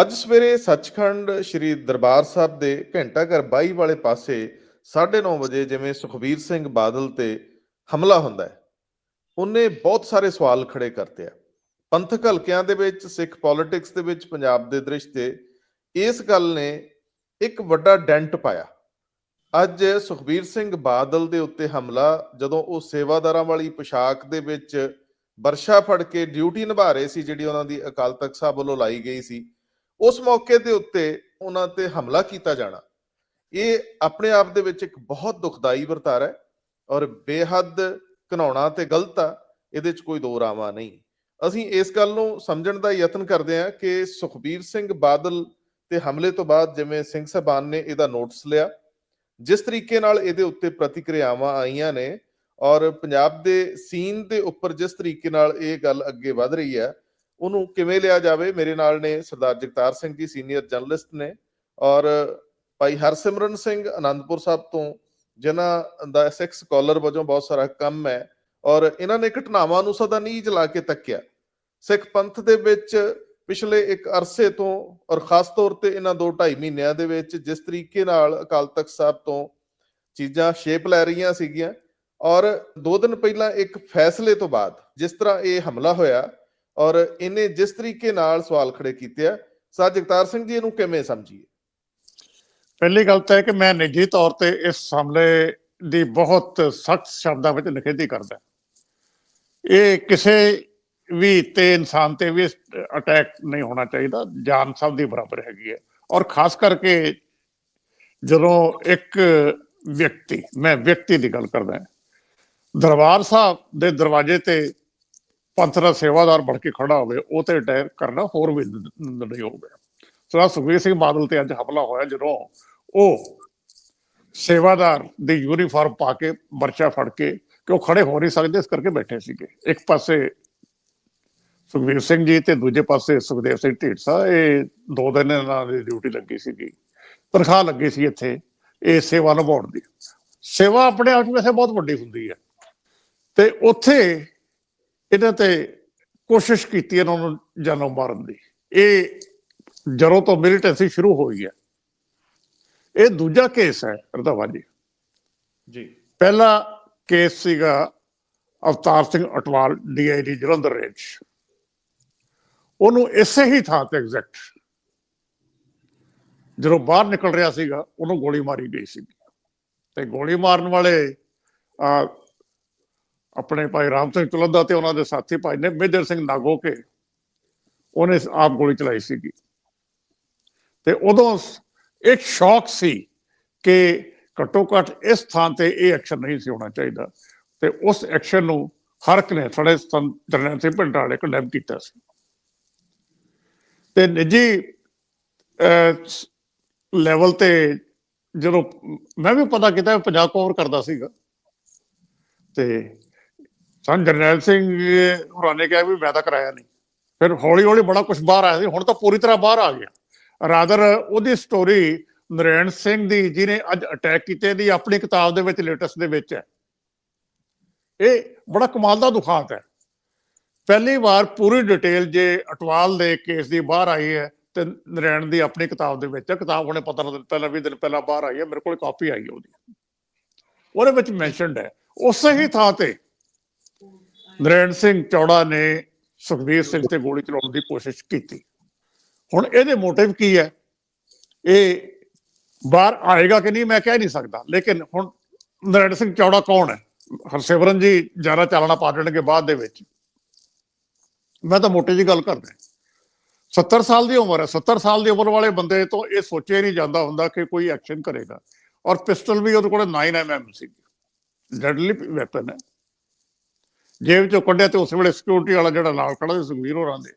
ਅੱਜ ਸਵੇਰੇ ਸੱਚਖੰਡ ਸ੍ਰੀ ਦਰਬਾਰ ਸਾਹਿਬ ਦੇ ਘੰਟਾ ਘਰ 22 ਵਾਲੇ ਪਾਸੇ 9:30 ਵਜੇ ਜਿਵੇਂ ਸੁਖਬੀਰ ਸਿੰਘ ਬਾਦਲ ਤੇ ਹਮਲਾ ਹੁੰਦਾ ਹੈ, ਉਹਨੇ ਬਹੁਤ ਸਾਰੇ ਸਵਾਲ ਖੜੇ ਕਰਤੇ ਆ। ਪੰਥਕ ਹਲਕਿਆਂ ਦੇ ਵਿੱਚ, ਸਿੱਖ ਪੋਲਿਟਿਕਸ ਦੇ ਵਿੱਚ, ਪੰਜਾਬ ਦੇ ਦ੍ਰਿਸ਼ ਤੇ ਇਸ ਗੱਲ ਨੇ ਇੱਕ ਵੱਡਾ ਡੈਂਟ ਪਾਇਆ। ਅੱਜ ਸੁਖਬੀਰ ਸਿੰਘ ਬਾਦਲ ਦੇ ਉੱਤੇ ਹਮਲਾ, ਜਦੋਂ ਉਹ ਸੇਵਾਦਾਰਾਂ ਵਾਲੀ ਪੋਸ਼ਾਕ ਦੇ ਵਿੱਚ ਵਰਸ਼ਾ ਫੜ ਕੇ ਡਿਊਟੀ ਨਿਭਾ ਰਹੇ ਸੀ, ਜਿਹੜੀ ਉਹਨਾਂ ਦੀ ਅਕਾਲ ਤਖਤ ਸਾਹਿਬ ਵੱਲੋਂ ਲਾਈ ਗਈ ਸੀ ਉਸ ਮੌਕੇ ਦੇ ਉੱਤੇ ਉਹਨਾਂ ਤੇ ਹਮਲਾ ਕੀਤਾ ਜਾਣਾ। ਇਹ ਆਪਣੇ ਆਪ ਦੇ ਵਿੱਚ ਇੱਕ ਬਹੁਤ ਦੁਖਦਾਈ ਵਰਤਾਰਾ ਹੈ ਔਰ ਬੇਹੱਦ ਘਨਾਉਣਾ ਤੇ ਗਲਤ ਆ, ਇਹਦੇ 'ਚ ਕੋਈ ਦੋ ਰਾਵਾਂ ਨਹੀਂ। ਅਸੀਂ ਇਸ ਗੱਲ ਨੂੰ ਸਮਝਣ ਦਾ ਯਤਨ ਕਰਦੇ ਹਾਂ ਕਿ ਸੁਖਬੀਰ ਸਿੰਘ ਬਾਦਲ ਤੇ ਹਮਲੇ ਤੋਂ ਬਾਅਦ ਜਿਵੇਂ ਸਿੰਘ ਸਾਹਿਬਾਨ ਨੇ ਇਹਦਾ ਨੋਟਿਸ ਲਿਆ, ਜਿਸ ਤਰੀਕੇ ਨਾਲ ਇਹਦੇ ਉੱਤੇ ਪ੍ਰਤੀਕਿਰਿਆਵਾਂ ਆਈਆਂ ਨੇ ਔਰ ਪੰਜਾਬ ਦੇ ਸੀਨ ਦੇ ਉੱਪਰ ਜਿਸ ਤਰੀਕੇ ਨਾਲ ਇਹ ਗੱਲ ਅੱਗੇ ਵਧ ਰਹੀ ਹੈ ਉਹਨੂੰ ਕਿਵੇਂ ਲਿਆ ਜਾਵੇ? ਮੇਰੇ ਨਾਲ ਨੇ ਸਰਦਾਰ ਜਗਤਾਰ ਸਿੰਘ ਜੀ, ਸੀਨੀਅਰ ਜਰਨਲਿਸਟ ਨੇ ਔਰ ਭਾਈ ਹਰਸਿਮਰਨ ਸਿੰਘ ਆਨੰਦਪੁਰ ਸਾਹਿਬ ਤੋਂ, ਜਿਨ੍ਹਾਂ ਦਾ ਸਿੱਖ ਸਕਾਲਰ ਵਜੋਂ ਬਹੁਤ ਸਾਰਾ ਕੰਮ ਹੈ ਔਰ ਇਹਨਾਂ ਨੇ ਘਟਨਾਵਾਂ ਨੂੰ ਸਦਾ ਨੀਜ ਲਾ ਕੇ ਤੱਕਿਆ। ਸਿੱਖ ਪੰਥ ਦੇ ਵਿੱਚ ਪਿਛਲੇ ਇੱਕ ਅਰਸੇ ਤੋਂ ਔਰ ਖਾਸ ਤੌਰ ਤੇ ਇਹਨਾਂ 2.5 ਮਹੀਨਿਆਂ ਦੇ ਵਿੱਚ ਜਿਸ ਤਰੀਕੇ ਨਾਲ ਅਕਾਲ ਤਖਤ ਸਾਹਿਬ ਤੋਂ ਚੀਜ਼ਾਂ ਸ਼ੇਪ ਲੈ ਰਹੀਆਂ ਸੀਗੀਆਂ ਔਰ 2 ਦਿਨ ਪਹਿਲਾਂ ਇੱਕ ਫੈਸਲੇ ਤੋਂ ਬਾਅਦ ਜਿਸ ਤਰ੍ਹਾਂ ਇਹ ਹਮਲਾ ਹੋਇਆ ਔਰ ਇਹਨੇ ਜਿਸ ਤਰੀਕੇ ਨਾਲ ਸਵਾਲ ਖੜੇ ਕੀਤੇ ਆ, ਸਰ ਜਗਤਾਰ ਸਿੰਘ ਜੀ, ਇਹਨੂੰ ਕਿਵੇਂ ਸਮਝੀਏ? ਪਹਿਲੀ ਗੱਲ ਤਾਂ ਹੈ ਕਿ ਮੈਂ ਨਿੱਜੀ ਤੌਰ ਤੇ ਇਸ ਹਮਲੇ ਦੀ ਬਹੁਤ ਸਖਤ ਸ਼ਬਦਾਂ ਵਿੱਚ ਨਿਖੇਧੀ ਕਰਦਾ ਇਹ ਕਿਸੇ ਵੀ ਤੇ ਇਨਸਾਨ ਤੇ ਵੀ ਅਟੈਕ ਨਹੀਂ ਹੋਣਾ ਚਾਹੀਦਾ, ਜਾਨ ਸਭ ਦੀ ਬਰਾਬਰ ਹੈਗੀ ਹੈ। ਔਰ ਖਾਸ ਕਰਕੇ ਜਦੋਂ ਇੱਕ ਵਿਅਕਤੀ, ਮੈਂ ਵਿਅਕਤੀ ਦੀ ਗੱਲ ਕਰਦਾ ਦਰਬਾਰ ਸਾਹਿਬ ਦੇ ਦਰਵਾਜ਼ੇ ਤੇ ਪੰਥ ਦਾ ਸੇਵਾਦਾਰ ਬਣ ਕੇ ਖੜਾ ਹੋਵੇ, ਉਹ ਤੇ ਅਟੈਕ ਕਰਨਾ ਹੋਰ ਵੀ ਨਹੀਂ ਹੋ। ਸੋ ਆਹ ਸੁਖਬੀਰ ਸਿੰਘ ਬਾਦਲ ਤੇ ਅੱਜ ਹਮਲਾ ਹੋਇਆ, ਜਦੋਂ ਉਹ ਸੇਵਾਦਾਰ ਦੀ ਯੂਨੀਫਾਰਮ ਪਾ ਕੇ ਵਰਚਾ ਫੜ ਕੇ ਕਿ ਉਹ ਖੜੇ ਹੋ ਨਹੀਂ ਸਕਦੇ, ਇਸ ਕਰਕੇ ਬੈਠੇ ਸੀਗੇ। ਇੱਕ ਪਾਸੇ ਸੁਖਬੀਰ ਸਿੰਘ ਜੀ ਤੇ ਦੂਜੇ ਪਾਸੇ ਸੁਖਦੇਵ ਸਿੰਘ ਢੀਂਡਸਾ, ਇਹ ਦੋ ਦਿਨ ਇਹਨਾਂ ਦੀ ਡਿਊਟੀ ਲੱਗੀ ਸੀਗੀ, ਤਨਖਾਹ ਲੱਗੀ ਸੀ ਇੱਥੇ, ਇਹ ਸੇਵਾ ਨਿਭਾਉਣ ਦੀ। ਸੇਵਾ ਆਪਣੇ ਆਪ ਵਿੱਚ ਵੈਸੇ ਬਹੁਤ ਵੱਡੀ ਹੁੰਦੀ ਹੈ। ਤੇ ਉੱਥੇ ਇਹਨਾਂ ਤੇ ਕੋਸ਼ਿਸ਼ ਕੀਤੀ ਇਹਨਾਂ ਨੂੰ ਜਾਨੋਂ ਮਾਰਨ ਦੀ। ਇਹ ਜਦੋਂ ਤੋਂ ਮਿਲੀਟੈਂਸੀ ਸ਼ੁਰੂ ਹੋਈ ਹੈ। ਇਹ ਦੂਜਾ ਕੇਸ ਹੈ ਰਧਾਵਾ ਜੀ। ਜੀ। ਪਹਿਲਾ ਕੇਸ ਸੀਗਾ ਅਵਤਾਰ ਸਿੰਘ ਅਟਵਾਲ ਡੀਆਈਡੀ ਜਲੰਧਰ ਰੇਂਜ। ਉਹਨੂੰ ਇਸੇ ਹੀ ਥਾਂ ਤੇ ਐਗਜ਼ੈਕਟ ਜਦੋਂ ਬਾਹਰ ਨਿਕਲ ਰਿਹਾ ਸੀਗਾ ਉਹਨੂੰ ਗੋਲੀ ਮਾਰੀ ਗਈ ਸੀ ਤੇ ਗੋਲੀ ਮਾਰਨ ਵਾਲੇ ਆ ਆਪਣੇ ਭਾਈ ਰਾਮ ਸਿੰਘ ਤੁਲੰਦਾ ਤੇ ਉਹਨਾਂ ਦੇ ਸਾਥੀ ਭਾਈ ਨੇ ਮੇਜਰ ਸਿੰਘ ਨਾਗੋ ਕੇ ਉਹਨੇ ਆਪ ਗੋਲੀ ਚਲਾਈ ਸੀਗੀ। ਤੇ ਉਦੋਂ ਇੱਕ ਸ਼ੌਕ ਸੀ ਕਿ ਘੱਟੋ ਘੱਟ ਇਸ ਥਾਂ ਤੇ ਇਹ ਐਕਸ਼ਨ ਨਹੀਂ ਸੀ ਹੋਣਾ ਚਾਹੀਦਾ ਤੇ ਉਸ ਐਕਸ਼ਨ ਨੂੰ ਹਰ ਇੱਕ ਨੇ ਸਾਡੇ ਜਰਨਲ ਸਿੰਘ ਭੰਡਾਰੇ ਕੰਡੈਮ ਕੀਤਾ ਸੀ। ਤੇ ਨਿੱਜੀ ਲੈਵਲ ਤੇ ਜਦੋਂ ਮੈਂ ਵੀ ਪਤਾ ਕੀਤਾ ਪੰਜਾਬ ਕੋਵਰ ਕਰਦਾ ਸੀਗਾ। ਤੇ ਸਾਨੂੰ ਜਰਨੈਲ ਸਿੰਘ ਹੋਰਾਂ ਨੇ ਕਿਹਾ ਵੀ ਮੈਂ ਤਾਂ ਕਰਾਇਆ ਨਹੀਂ। ਫਿਰ ਹੌਲੀ ਹੌਲੀ ਬੜਾ ਕੁਝ ਬਾਹਰ ਆਇਆ ਸੀ, ਹੁਣ ਤਾਂ ਪੂਰੀ ਤਰ੍ਹਾਂ ਬਾਹਰ ਆ ਗਿਆ। ਰਾਦਰ ਉਹਦੀ ਸਟੋਰੀ ਨਰੈਣ ਸਿੰਘ ਦੀ, ਜਿਹਨੇ ਅੱਜ ਅਟੈਕ ਕੀਤੇ ਦੀ, ਆਪਣੀ ਕਿਤਾਬ ਦੇ ਵਿੱਚ ਲੇਟੈਸਟ ਦੇ ਵਿੱਚ ਹੈ। ਇਹ ਬੜਾ ਕਮਾਲ ਦਾ ਦੁਖਾਂਤ ਹੈ। ਪਹਿਲੀ ਵਾਰ ਪੂਰੀ ਡਿਟੇਲ ਜੇ ਅਟਵਾਲ ਦੇ ਕੇਸ ਦੀ ਬਾਹਰ ਆਈ ਹੈ, ਤੇ ਨਰੈਣ ਦੀ ਆਪਣੀ ਕਿਤਾਬ ਦੇ ਵਿੱਚ ਕਿਤਾਬ ਹੁਣੇ ਪਤਾ ਦਿਨ ਪਹਿਲਾਂ ਵੀ ਦਿਨ ਪਹਿਲਾਂ ਬਾਹਰ ਆਈ ਹੈ, ਮੇਰੇ ਕੋਲ ਕਾਪੀ ਆਈ ਹੈ ਉਹਦੀ। ਉਹਦੇ ਵਿੱਚ ਮੈਂਸ਼ਨਡ ਹੈ। ਉਸੇ ਹੀ ਥਾਂ ਤੇ ਨਰੈਣ ਸਿੰਘ ਚੌੜਾ ਨੇ ਸੁਖਬੀਰ ਸਿੰਘ ਤੇ ਗੋਲੀ ਚਲਾਉਣ ਦੀ ਕੋਸ਼ਿਸ਼ ਕੀਤੀ। ਹੁਣ ਇਹਦੇ ਮੋਟਿਵ ਕੀ ਹੈ? ਇਹ ਬਾਹਰ ਆਏਗਾ ਕਿ ਨਹੀਂ ਮੈਂ ਕਹਿ ਨਹੀਂ ਸਕਦਾ। ਲੇਕਿਨ ਹੁਣ ਨਰੈਣ ਸਿੰਘ ਚੌੜਾ ਕੌਣ ਹੈ? ਹਰਸਿਮਰਨ ਜੀ ਜ਼ਿਆਦਾ ਚਾਲਣਾ ਪਾ ਦੇਣਗੇ ਬਾਅਦ ਦੇ ਵਿੱਚ। ਮੈਂ ਤਾਂ ਮੋਟੀ ਜੀ ਗੱਲ ਕਰਦਾ। 70 ਸਾਲ ਦੀ ਉਮਰ ਹੈ। 70 ਸਾਲ ਦੀ ਉਮਰ ਵਾਲੇ ਬੰਦੇ ਤੋਂ ਇਹ ਸੋਚਿਆ ਨਹੀਂ ਜਾਂਦਾ ਹੁੰਦਾ ਕਿ ਕੋਈ ਐਕਸ਼ਨ ਕਰੇਗਾ। ਔਰ ਪਿਸਟਲ ਵੀ ਉਹਦੇ ਕੋਲ 9 ਐਮਐਮ ਸੀ ਡੈਡਲੀ ਵੈਪਨ ਹੈ। ਜੇਬ ਚੋਂ ਕੱਢਿਆ ਤੇ ਉਸ ਵੇਲੇ ਸਿਕਿਉਰਿਟੀ ਵਾਲਾ ਜਿਹੜਾ ਨਾਲ ਖੜਾ ਸੀ ਸੁਖਵੀਰ ਹੋਰਾਂ ਦੇ।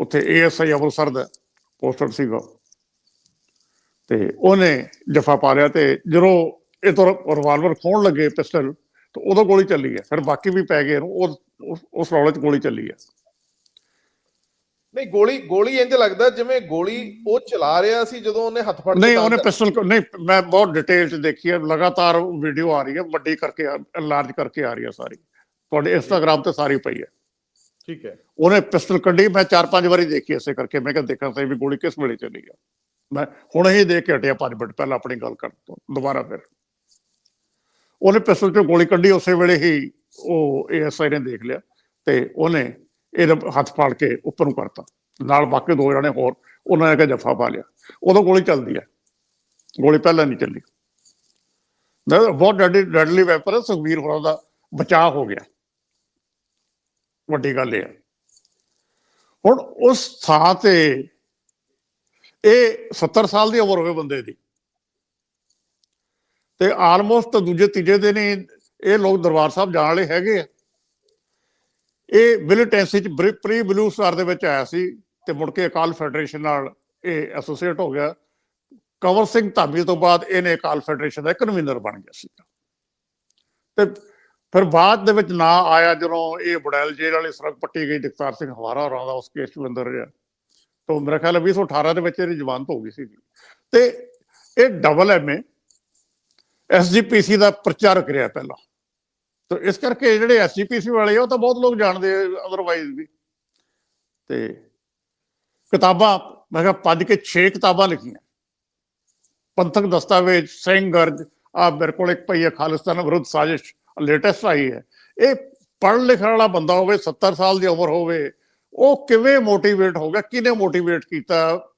ਉੱਥੇ ਏਐਸਆਈ ਅੰਮ੍ਰਿਤਸਰ ਦਾ ਪੋਸਟਰ ਸੀਗਾ। ਤੇ ਉਹਨੇ ਜਫਾ ਪਾ ਲਿਆ ਤੇ ਜਦੋਂ ਇਹ ਤੋਂ ਰਿਵਾਲਵਰ ਖੋਣ ਲੱਗੇ ਪਿਸਟਲ ਤੇ ਉਦੋਂ ਗੋਲੀ ਚੱਲੀ ਹੈ ਫਿਰ ਬਾਕੀ ਵੀ ਪੈ ਗਏ ਉਹ ਉਸ ਰੌਲੇ 'ਚ ਗੋਲੀ ਚੱਲੀ ਹੈ ਨਹੀਂ ਗੋਲੀ ਗੋਲੀ ਇੰਜ ਲੱਗਦਾ ਜਿਵੇਂ ਗੋਲੀ ਉਹ ਚਲਾ ਰਿਹਾ ਸੀ ਜਦੋਂ ਉਹਨੇ ਹੱਥ ਫੜ ਨਹੀਂ ਉਹਨੇ ਪਿਸਟਲ ਨਹੀਂ ਮੈਂ ਬਹੁਤ ਡਿਟੇਲ 'ਚ ਦੇਖੀ ਹੈ ਲਗਾਤਾਰ ਵੀਡੀਓ ਆ ਰਹੀ ਹੈ ਵੱਡੀ ਕਰਕੇ ਲਾਰਜ ਕਰਕੇ ਆ ਰਹੀ ਹੈ ਸਾਰੀ। ਤੁਹਾਡੇ ਇੰਸਟਾਗ੍ਰam ਤੇ ਸਾਰੀ ਪਈ ਹੈ। ਠੀਕ ਹੈ। ਉਹਨੇ ਪਿਸਟਲ ਕੱਢੀ ਮੈਂ ਚਾਰ ਪੰਜ ਵਾਰੀ ਦੇਖੀ ਇਸੇ ਕਰਕੇ। ਮੈਂ ਕਿਹਾ ਦੇਖਾਂ ਸਹੀ ਵੀ ਗੋਲੀ ਕਿਸ ਵੇਲੇ ਚੱਲੀ ਆ। ਮੈਂ ਹੁਣ ਹੀ ਦੇਖ ਕੇ ਹਟਿਆ ਪੰਜ ਮਿੰਟ ਪਹਿਲਾਂ ਆਪਣੀ ਗੱਲ ਕਰਨ ਤੋਂ। ਦੁਬਾਰਾ ਫਿਰ। ਉਹਨੇ ਪਿਸਟਲ ਚੋਂ ਗੋਲੀ ਕੱਢੀ ਉਸੇ ਵੇਲੇ ਹੀ ਉਹ ਏਐਸਆਈ ਨੇ ਦੇਖ ਲਿਆ ਤੇ ਉਹਨੇ ਇਹਦਾ ਹੱਥ ਫਾੜ ਕੇ ਉੱਪਰ ਨੂੰ ਕਰਤਾ। ਨਾਲ ਬਾਕੀ ਦੋ ਜਣੇ ਹੋਰ ਉਹਨਾਂ ਨੇ ਕਿ ਜੱਫਾ ਪਾ ਲਿਆ। ਉਦੋਂ ਗੋਲੀ ਚੱਲਦੀ ਹੈ। ਗੋਲੀ ਪਹਿਲਾਂ ਨਹੀਂ ਚੱਲੀ। ਨਾ ਬਹੁਤ ਡੈਡਲੀ ਵੈਪਨ ਹੈ। ਸੁਖਵੀਰ ਹੋਰਾਂ ਦਾ ਬਚਾਅ ਹੋ ਗਿਆ। ਵੱਡੀ ਗੱਲ ਇਹ ਹੈ ਹੁਣ ਉਸ ਥਾਂ ਤੇ ਇਹ 70 ਸਾਲ ਦੀ ਉਮਰ ਹੋਵੇ ਬੰਦੇ ਦੀ। ਤੇ ਆਲਮੋਸਟ ਦੂਜੇ, ਤੀਜੇ ਦਿਨ ਹੀ ਇਹ ਲੋਕ ਦਰਬਾਰ ਸਾਹਿਬ ਜਾਣ ਵਾਲੇ ਹੈਗੇ ਆ। ਇਹ ਮਿਲੀਟੈਂਸੀ ਚ ਪ੍ਰੀ ਬਲੂ ਸਟਾਰ ਦੇ ਵਿੱਚ ਆਇਆ ਸੀ ਤੇ ਮੁੜ ਕੇ ਅਕਾਲ ਫੈਡਰੇਸ਼ਨ ਨਾਲ ਇਹ ਐਸੋਸੀਏਟ ਹੋ ਗਿਆ। ਕੰਵਰ ਸਿੰਘ ਧਾਮੀ ਤੋਂ ਬਾਅਦ ਇਹਨੇ ਅਕਾਲ ਫੈਡਰੇਸ਼ਨ ਦਾ ਕਨਵੀਨਰ ਬਣ ਗਿਆ ਸੀ ਤੇ ਫਿਰ ਬਾਅਦ ਦੇ ਵਿੱਚ ਨਾ ਆਇਆ ਜਦੋਂ ਇਹ ਬੜੈਲ ਜੇਲ੍ਹ ਵਾਲੀ ਸੜਕ ਪੱਟੀ ਗਈ, ਜਗਤਾਰ ਸਿੰਘ ਹਵਾਰਾ ਹੋਰਾਂ ਦਾ ਉਸ ਕੇਸ ਚ ਅੰਦਰ ਰਿਹਾ। ਤੋਂ ਮੇਰਾ ਖਿਆਲ ਹੈ 2018 ਦੇ ਵਿੱਚ ਇਹਦੀ ਜ਼ਮਾਨਤ ਹੋ ਗਈ ਸੀ। ਤੇ ਇਹ ਡਬਲ ਐਮਏ ਐਸਜੀਪੀਸੀ ਦਾ ਪ੍ਰਚਾਰਕ ਰਿਹਾ ਪਹਿਲਾਂ। ਤਾਂ ਇਸ ਕਰਕੇ ਜਿਹੜੇ ਐਸਜੀਪੀਸੀ ਵਾਲੇ ਆ, ਉਹ ਤਾਂ ਬਹੁਤ ਲੋਕ ਜਾਣਦੇ ਅਦਰਵਾਈਜ਼ ਵੀ। ਤੇ ਕਿਤਾਬਾਂ, ਮੈਂ ਕਿਹਾ ਪੰਜ ਕੇ 6 ਕਿਤਾਬਾਂ ਲਿਖੀਆਂ। ਪੰਥਕ ਦਸਤਾਵੇਜ਼, ਸਿੰਘ ਗਰਜ ਆ ਮੇਰੇ ਕੋਲ ਇੱਕ ਪਈ ਹੈ ਖਾਲਿਸਤਾਨ ਵਿਰੁੱਧ ਸਾਜ਼ਿਸ਼। ਲੇਟੈਸਟ ਆਈ ਹੈ। ਇਹ ਪੜ੍ਹ ਲਿਖਣ ਵਾਲਾ ਬੰਦਾ ਹੋਵੇ 70 ਸਾਲ ਦੀ ਉਮਰ ਹੋਵੇ, ਉਹ ਕਿਵੇਂ ਮੋਟੀਵੇਟ ਹੋ ਗਿਆ? ਕਿਹਨੇ ਮੋਟੀਵੇਟ ਕੀਤਾ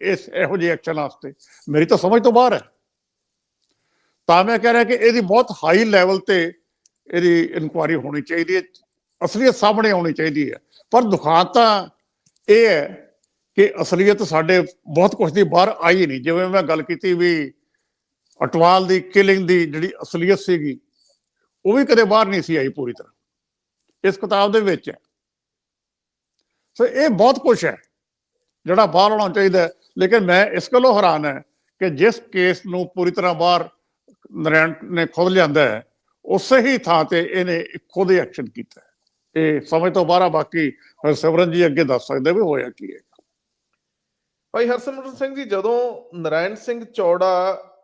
ਇਸ ਇਹੋ ਜਿਹੇ ਐਕਸ਼ਨ ਵਾਸਤੇ? ਮੇਰੀ ਤਾਂ ਸਮਝ ਤੋਂ ਬਾਹਰ ਹੈ। ਤਾਂ ਮੈਂ ਕਹਿ ਰਿਹਾ ਕਿ ਇਹਦੀ ਬਹੁਤ ਹਾਈ ਲੈਵਲ ਤੇ ਇਹਦੀ ਇਨਕੁਆਰੀ ਹੋਣੀ ਚਾਹੀਦੀ ਹੈ। ਅਸਲੀਅਤ ਸਾਹਮਣੇ ਆਉਣੀ ਚਾਹੀਦੀ ਹੈ। ਪਰ ਦੁਖਾਂਤ ਤਾਂ ਇਹ ਹੈ ਕਿ ਅਸਲੀਅਤ ਸਾਡੇ ਬਹੁਤ ਕੁਝ ਦੀ ਬਾਹਰ ਆਈ ਨਹੀਂ। ਜਿਵੇਂ ਮੈਂ ਗੱਲ ਕੀਤੀ ਵੀ ਅਟਵਾਲ ਦੀ ਕਿਲਿੰਗ ਦੀ ਜਿਹੜੀ ਅਸਲੀਅਤ ਸੀਗੀ ਉਹ ਵੀ ਕਦੇ ਬਾਹਰ ਨਹੀਂ ਸੀ ਆਈ ਪੂਰੀ ਤਰ੍ਹਾਂ। ਇਸ ਕਿਤਾਬ ਦੇ ਵਿੱਚ ਹੈ। ਸੋ ਇਹ ਬਹੁਤ ਕੁਝ ਹੈ, ਜਿਹੜਾ ਬਾਹਰ ਆਉਣਾ ਚਾਹੀਦਾ ਲੇਕਿਨ ਮੈਂ ਇਸ ਗੱਲੋਂ ਹੈਰਾਨ ਹੈ ਕਿ ਜਿਸ ਕੇਸ ਨੂੰ ਪੂਰੀ ਤਰ੍ਹਾਂ ਬਾਹਰ ਨਰੈਣ ਨੇ ਖੁਦ ਲਿਆਂਦਾ ਹੈ, ਉਸੇ ਹੀ ਥਾਂ ਤੇ ਇਹਨੇ ਖੁਦ ਹੀ ਐਕਸ਼ਨ ਕੀਤਾ ਇਹ ਸਮਝ ਤੋਂ ਬਾਹਰ ਬਾਕੀ ਫਿਰ ਸਿਮਰਨ ਜੀ ਅੱਗੇ ਦੱਸ ਸਕਦੇ ਵੀ ਹੋਇਆ ਕੀ ਹੈ। ਭਾਈ ਹਰਸਿਮਰਤ ਸਿੰਘ ਜੀ, ਜਦੋਂ ਨਰਾਇਣ ਸਿੰਘ ਚੌੜਾ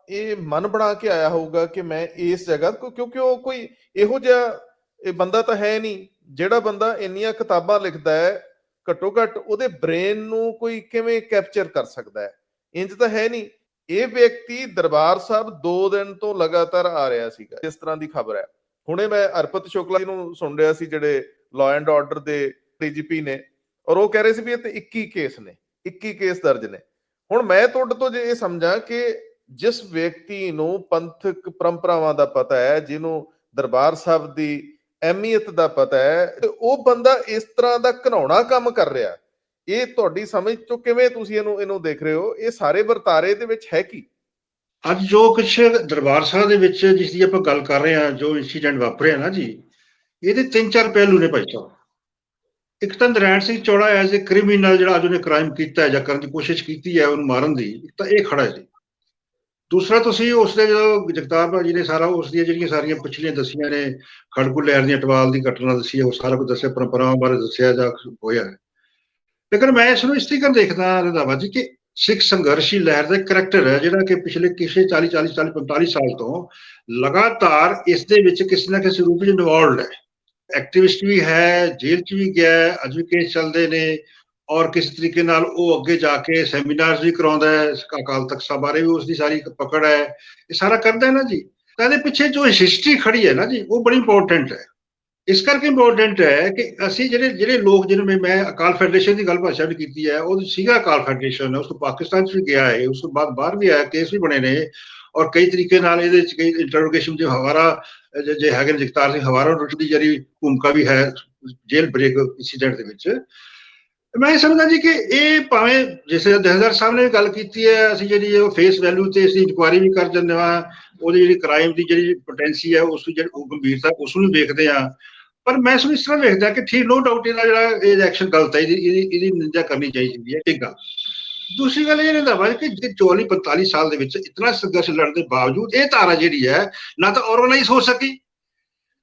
ਇਹ ਮਨ ਬਣਾ ਕੇ ਆਇਆ ਹੋਊਗਾ ਕਿ ਮੈਂ ਇਸ ਜਗ੍ਹਾ ਕਿਉਂਕਿ ਉਹ ਕੋਈ ਇਹੋ ਜਿਹਾ, ਇਹ ਬੰਦਾ ਤਾਂ ਹੈ ਨਹੀਂ, ਜਿਹੜਾ ਬੰਦਾ ਇੰਨੀਆਂ ਕਿਤਾਬਾਂ ਲਿਖਦਾ ਹੈ ਘੱਟੋ ਘੱਟ ਉਹਦੇ ਬ੍ਰੇਨ ਨੂੰ ਕੋਈ ਕਿਵੇਂ ਕੈਪਚਰ ਕਰ ਸਕਦਾ ਹੈ? ਇੰਜ ਤਾਂ ਹੈ ਨਹੀਂ। ਇਹ ਵਿਅਕਤੀ ਦਰਬਾਰ ਸਾਹਿਬ 2 ਦਿਨ ਤੋਂ ਲਗਾਤਾਰ ਆ ਰਿਹਾ ਸੀਗਾ ਇਸ ਤਰ੍ਹਾਂ ਦੀ ਖਬਰ ਹੈ। ਹੁਣੇ ਮੈਂ ਅਰਪਤ ਸ਼ੁਕਲਾ ਜੀ ਨੂੰ ਸੁਣ ਰਿਹਾ ਸੀ, ਜਿਹੜੇ ਲਾਅ ਐਂਡ ਆਰਡਰ ਦੇ ਡੀਜੀਪੀ ਨੇ, ਔਰ ਉਹ ਕਹਿ ਰਹੇ ਸੀ ਵੀ ਇਹ ਤੇ 21 ਕੇਸ ਨੇ 21 ਕੇਸ ਦਰਜ ਨੇ। ਹੁਣ ਮੈਂ ਤੁਹਾਡੇ ਤੋਂ ਜੇ ਇਹ ਸਮਝਾਂ ਕਿ ਜਿਸ ਵਿਅਕਤੀ ਨੂੰ ਪੰਥਕ ਪਰੰਪਰਾਵਾਂ ਦਾ ਪਤਾ ਹੈ, ਜਿਹਨੂੰ ਦਰਬਾਰ ਸਾਹਿਬ ਦੀ ਅਹਿਮੀਅਤ ਦਾ ਪਤਾ ਹੈ, ਤੇ ਉਹ ਬੰਦਾ ਇਸ ਤਰ੍ਹਾਂ ਦਾ ਘਨਾਉਣਾ ਕੰਮ ਕਰ ਰਿਹਾ ਇਹ ਤੁਹਾਡੀ ਸਮਝ ਤੋਂ ਕਿਵੇਂ ਤੁਸੀਂ ਇਹਨੂੰ ਇਹਨੂੰ ਦੇਖ ਰਹੇ ਹੋ? ਇਹ ਸਾਰੇ ਵਰਤਾਰੇ ਦੇ ਵਿੱਚ ਹੈ ਕੀ? ਅੱਜ ਜੋ ਕੁਛ ਦਰਬਾਰ ਸਾਹਿਬ ਦੇ ਵਿੱਚ ਜਿਸ ਦੀ ਆਪਾਂ ਗੱਲ ਕਰ ਰਹੇ ਹਾਂ, ਜੋ ਇਨਸੀਡੈਂਟ ਵਾਪਰਿਆ ਨਾ ਜੀ, ਇਹਦੇ ਤਿੰਨ ਚਾਰ ਪਹਿਲੂ ਨੇ ਭਾਈ ਸਾਹਿਬ। ਇੱਕ ਤਾਂ ਨਰੈਣ ਸਿੰਘ ਚੌੜਾ ਐਜ਼ ਅ ਕ੍ਰਿਮੀਨਲ ਜਿਹੜਾ ਅੱਜ ਉਹਨੇ ਕ੍ਰਾਈਮ ਕੀਤਾ ਹੈ ਜਾਂ ਕਰਨ ਦੀ ਕੋਸ਼ਿਸ਼ ਕੀਤੀ ਹੈ, ਉਹਨੂੰ ਮਾਰਨ ਦੀ, ਇੱਕ ਤਾਂ ਇਹ ਖੜਾ ਹੈ ਜੀ। ਦੂਸਰਾ ਤੁਸੀਂ ਉਸ ਦੇ ਜਦੋਂ ਜਗਤਾਰ ਭਾਜੀ ਨੇ ਸਾਰਾ ਉਸ ਦੀਆਂ ਜਿਹੜੀਆਂ ਸਾਰੀਆਂ ਪਿਛਲੀਆਂ ਦੱਸੀਆਂ ਨੇ ਖੜਕੂ ਲਹਿਰ ਦੀਆਂ ਟਵਾਲ ਦੀ ਘਟਨਾ ਦੱਸੀ ਹੈ, ਉਹ ਸਾਰਾ ਕੁਝ ਦੱਸਿਆ, ਪਰੰਪਰਾਵਾਂ ਬਾਰੇ ਦੱਸਿਆ ਜਾਂ ਹੋਇਆ ਲੇਕਿਨ ਮੈਂ ਇਸ ਨੂੰ ਇਸ ਤਰੀਕੇ ਨਾਲ ਦੇਖਦਾ ਰੰਧਾਵਾ ਜੀ ਕਿ ਸਿੱਖ ਸੰਘਰਸ਼ੀ ਲਹਿਰ ਦਾ ਕਰੈਕਟਰ ਹੈ ਜਿਹੜਾ ਕਿ ਪਿਛਲੇ ਕਿਸੇ 40 40 40 45 ਸਾਲ ਤੋਂ ਲਗਾਤਾਰ ਇਸ ਦੇ ਵਿੱਚ ਕਿਸੇ ਨਾ ਕਿਸੇ ਰੂਪ ਵਿੱਚ ਇਨਵੋਲਡ ਹੈ। ਐਕਟਿਵਿਸਟ ਵੀ ਹੈ, ਜੇਲ੍ਹ 'ਚ ਵੀ ਗਿਆ ਹੈ ਅੱਜ ਵੀ ਕੇਸ ਚੱਲਦੇ ਨੇ ਔਰ ਕਿਸ ਤਰੀਕੇ ਨਾਲ ਉਹ ਅੱਗੇ ਜਾ ਕੇ ਸੈਮੀਨਾਰਸ ਵੀ ਕਰਾਉਂਦਾ ਹੈ ਅਕਾਲ ਤਖਤ ਸਾਹਿਬ ਬਾਰੇ ਵੀ ਉਸ ਦੀ ਸਾਰੀ ਪਕੜ ਹੈ। ਇਹ ਸਾਰਾ ਕਰਦਾ ਹੈ ਨਾ ਜੀ। ਤਾਂ ਇਹਦੇ ਪਿੱਛੇ ਜੋ ਹਿਸਟਰੀ ਖੜੀ ਹੈ ਨਾ ਜੀ, ਉਹ ਬੜੀ ਇੰਪੋਰਟੈਂਟ ਹੈ। ਇਸ ਕਰਕੇ ਇੰਪੋਰਟੈਂਟ ਹੈ ਕਿ ਅਸੀਂ ਜਿਹੜੇ ਜਿਹੜੇ ਲੋਕ ਜਿਹਨੂੰ ਮੈਂ- ਮੈਂ ਅਕਾਲ ਫੈਡਰੇਸ਼ਨ ਦੀ ਗੱਲ ਭਾਸ਼ਾ ਵੀ ਕੀਤੀ ਹੈ, ਉਹ ਸੀਗਾ ਅਕਾਲ ਫੈਡਰੇਸ਼ਨ, ਉਸ ਤੋਂ ਪਾਕਿਸਤਾਨ 'ਚ ਵੀ ਗਿਆ ਹੈ, ਉਸ ਤੋਂ ਬਾਅਦ ਬਾਹਰ ਵੀ ਆਇਆ, ਕੇਸ ਵੀ ਬਣੇ ਨੇ। ਔਰ ਕਈ ਤਰੀਕੇ ਨਾਲ ਇਹਦੇ ਵਿੱਚ ਕਈ ਇੰਟਰੋਗੇਸ਼ਨ ਦੇ ਹਵਾਰਾ ਜੇ- ਹੈਗੇ ਨੇ ਜਗਤਾਰ ਸਿੰਘ ਹਵਾਰਾ ਰੁੱਟ ਦੀ ਜਿਹੜੀ ਭੂਮਿਕਾ ਵੀ ਹੈ, ਜੇਲ੍ਹ ਬ੍ਰੇਕ ਇੰਸੀਡੈਂਟ ਦੇ ਵਿੱਚ। ਮੈਂ ਇਹ ਸਮਝਦਾ ਜੀ ਕਿ ਇਹ ਭਾਵੇਂ ਜਿਸ ਜਥੇਦਾਰ ਸਾਹਿਬ ਨੇ ਵੀ ਗੱਲ ਕੀਤੀ ਹੈ, ਅਸੀਂ ਜਿਹੜੀ ਉਹ ਫੇਸ ਵੈਲਿਊ ਤੇ ਅਸੀਂ ਇਨਕੁਆਇਰੀ ਵੀ ਕਰ ਜਾਂਦੇ ਹਾਂ, ਉਹਦੀ ਜਿਹੜੀ ਕ੍ਰਾਈਮ ਦੀ ਜਿਹੜੀ ਪੋਟੈਂਸੀ ਹੈ, ਉਸ ਦੀ ਜਿਹੜੀ ਉਹ ਗੰਭੀਰਤਾ, ਉਸ ਨੂੰ ਵੀ ਵੇਖਦੇ ਆ ਪਰ ਮੈਂ ਇਸ ਇਸ ਤਰ੍ਹਾਂ ਵੇਖਦਾ ਕਿ ਠੀਕ ਨੋ ਡਾਊਟ ਇਹਦਾ ਜਿਹੜਾ ਇਹ ਐਕਸ਼ਨ ਗਲਤ ਹੈ, ਇਹਦੀ ਇਹਦੀ ਇਹਦੀ ਨਿੰਦਾ ਕਰਨੀ ਚਾਹੀਦੀ ਹੈ ਇੱਕ ਗੱਲ ਦੂਸਰੀ ਗੱਲ ਇਹ ਰਹਿੰਦਾ ਵਾ ਕਿ ਜੇ 44 45 ਸਾਲ ਦੇ ਵਿੱਚ ਇਤਨਾ ਸੰਘਰਸ਼ ਲੜਨ ਦੇ ਬਾਵਜੂਦ ਇਹ ਧਾਰਾ ਜਿਹੜੀ ਹੈ, ਨਾ ਤਾਂ ਆਰਗੇਨਾਈਜ਼ ਹੋ ਸਕੀ,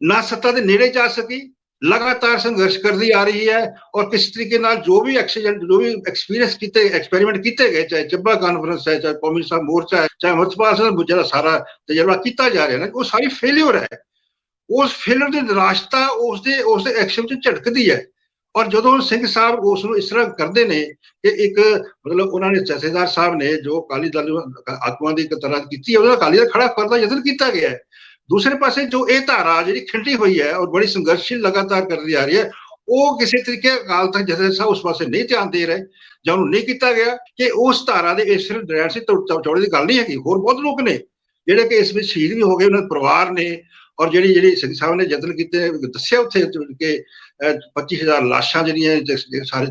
ਨਾ ਸੱਤਾ ਦੇ ਨੇੜੇ ਜਾ ਸਕੀ ਲਗਾਤਾਰ ਸੰਘਰਸ਼ ਕਰਦੀ ਆ ਰਹੀ ਹੈ ਔਰ ਕਿਸ ਤਰੀਕੇ ਨਾਲ ਜੋ ਵੀ ਐਕਸੀਡੈਂਟ ਜੋ ਵੀ ਐਕਸਪੀਰੀਅੰਸ ਕੀਤੇ ਐਕਸਪੈਰੀਮੈਂਟ ਕੀਤੇ ਗਏ, ਚਾਹੇ ਚੱਬਾ ਕਾਨਫਰੰਸ ਹੈ, ਚਾਹੇ ਕੌਮੀ ਸਾਹਿਬ ਮੋਰਚਾ ਹੈ, ਚਾਹੇ ਅਮਰਤਪਾਲ ਸਿੰਘ ਜਿਹੜਾ ਸਾਰਾ ਤਜਰਬਾ ਕੀਤਾ ਜਾ ਰਿਹਾ ਨਾ ਉਹ ਸਾਰੀ ਫੇਲਿਅਰ ਹੈ। ਉਸ ਫੇਲਿਅਰ ਦੀ ਨਿਰਾਸ਼ਤਾ ਉਸ ਦੇ ਉਸ ਦੇ ਐਕਸ਼ਨ ਚ ਝਟਕਦੀ ਹੈ। ਔਰ ਜਦੋਂ ਸਿੰਘ ਸਾਹਿਬ ਉਸ ਨੂੰ ਇਸ ਤਰ੍ਹਾਂ ਕਰਦੇ ਨੇ ਕਿ ਇੱਕ ਮਤਲਬ ਉਹਨਾਂ ਨੇ ਜਥੇਦਾਰ ਸਾਹਿਬ ਨੇ ਜੋ ਅਕਾਲੀ ਦਲ ਨੂੰ ਆਗੂਆਂ ਦੀ ਇੱਕ ਤਰ੍ਹਾਂ ਕੀਤੀ ਹੈ, ਉਹਦਾ ਅਕਾਲੀ ਦਲ ਖੜਾ ਕਰਨ ਦਾ ਯਤਨ ਕੀਤਾ ਗਿਆ ਹੈ। ਦੂਸਰੇ ਪਾਸੇ ਜੋ ਇਹ ਧਾਰਾ ਜਿਹੜੀ ਖਿੰਡੀ ਹੋਈ ਹੈ ਔਰ ਬੜੀ ਸੰਘਰਸ਼ੀਲ ਲਗਾਤਾਰ ਕਰਦੀ ਆ ਰਹੀ ਹੈ, ਉਹ ਕਿਸੇ ਤਰੀਕੇ ਅਕਾਲ ਤਖਤ ਜਥੇਦਾਰ ਸਾਹਿਬ ਉਸ ਪਾਸੇ ਨਹੀਂ ਧਿਆਨ ਦੇ ਰਹੇ, ਜਾਂ ਉਹਨੂੰ ਨਹੀਂ ਕੀਤਾ ਗਿਆ ਕਿ ਉਸ ਧਾਰਾ ਦੇ ਇਸ ਸਿਰਫ ਦਰਿਆ ਸਿੰਘ ਚੌੜੇ ਦੀ ਗੱਲ ਨਹੀਂ ਹੈਗੀ, ਹੋਰ ਬਹੁਤ ਲੋਕ ਨੇ ਜਿਹੜੇ ਕਿ ਇਸ ਵਿੱਚ ਸ਼ਹੀਦ ਵੀ ਹੋ ਗਏ, ਉਹਨਾਂ ਦੇ ਪਰਿਵਾਰ ਨੇ ਔਰ ਜਿਹੜੀ ਜਿਹੜੀ ਸਿੰਘ ਸਾਹਿਬ ਨੇ ਯਤਨ ਕੀਤੇ, ਦੱਸਿਆ ਉੱਥੇ ਕਿ 25000 ਲਾਸ਼ਾਂ ਜਿਹੜੀਆਂ ਸਾਰੇ,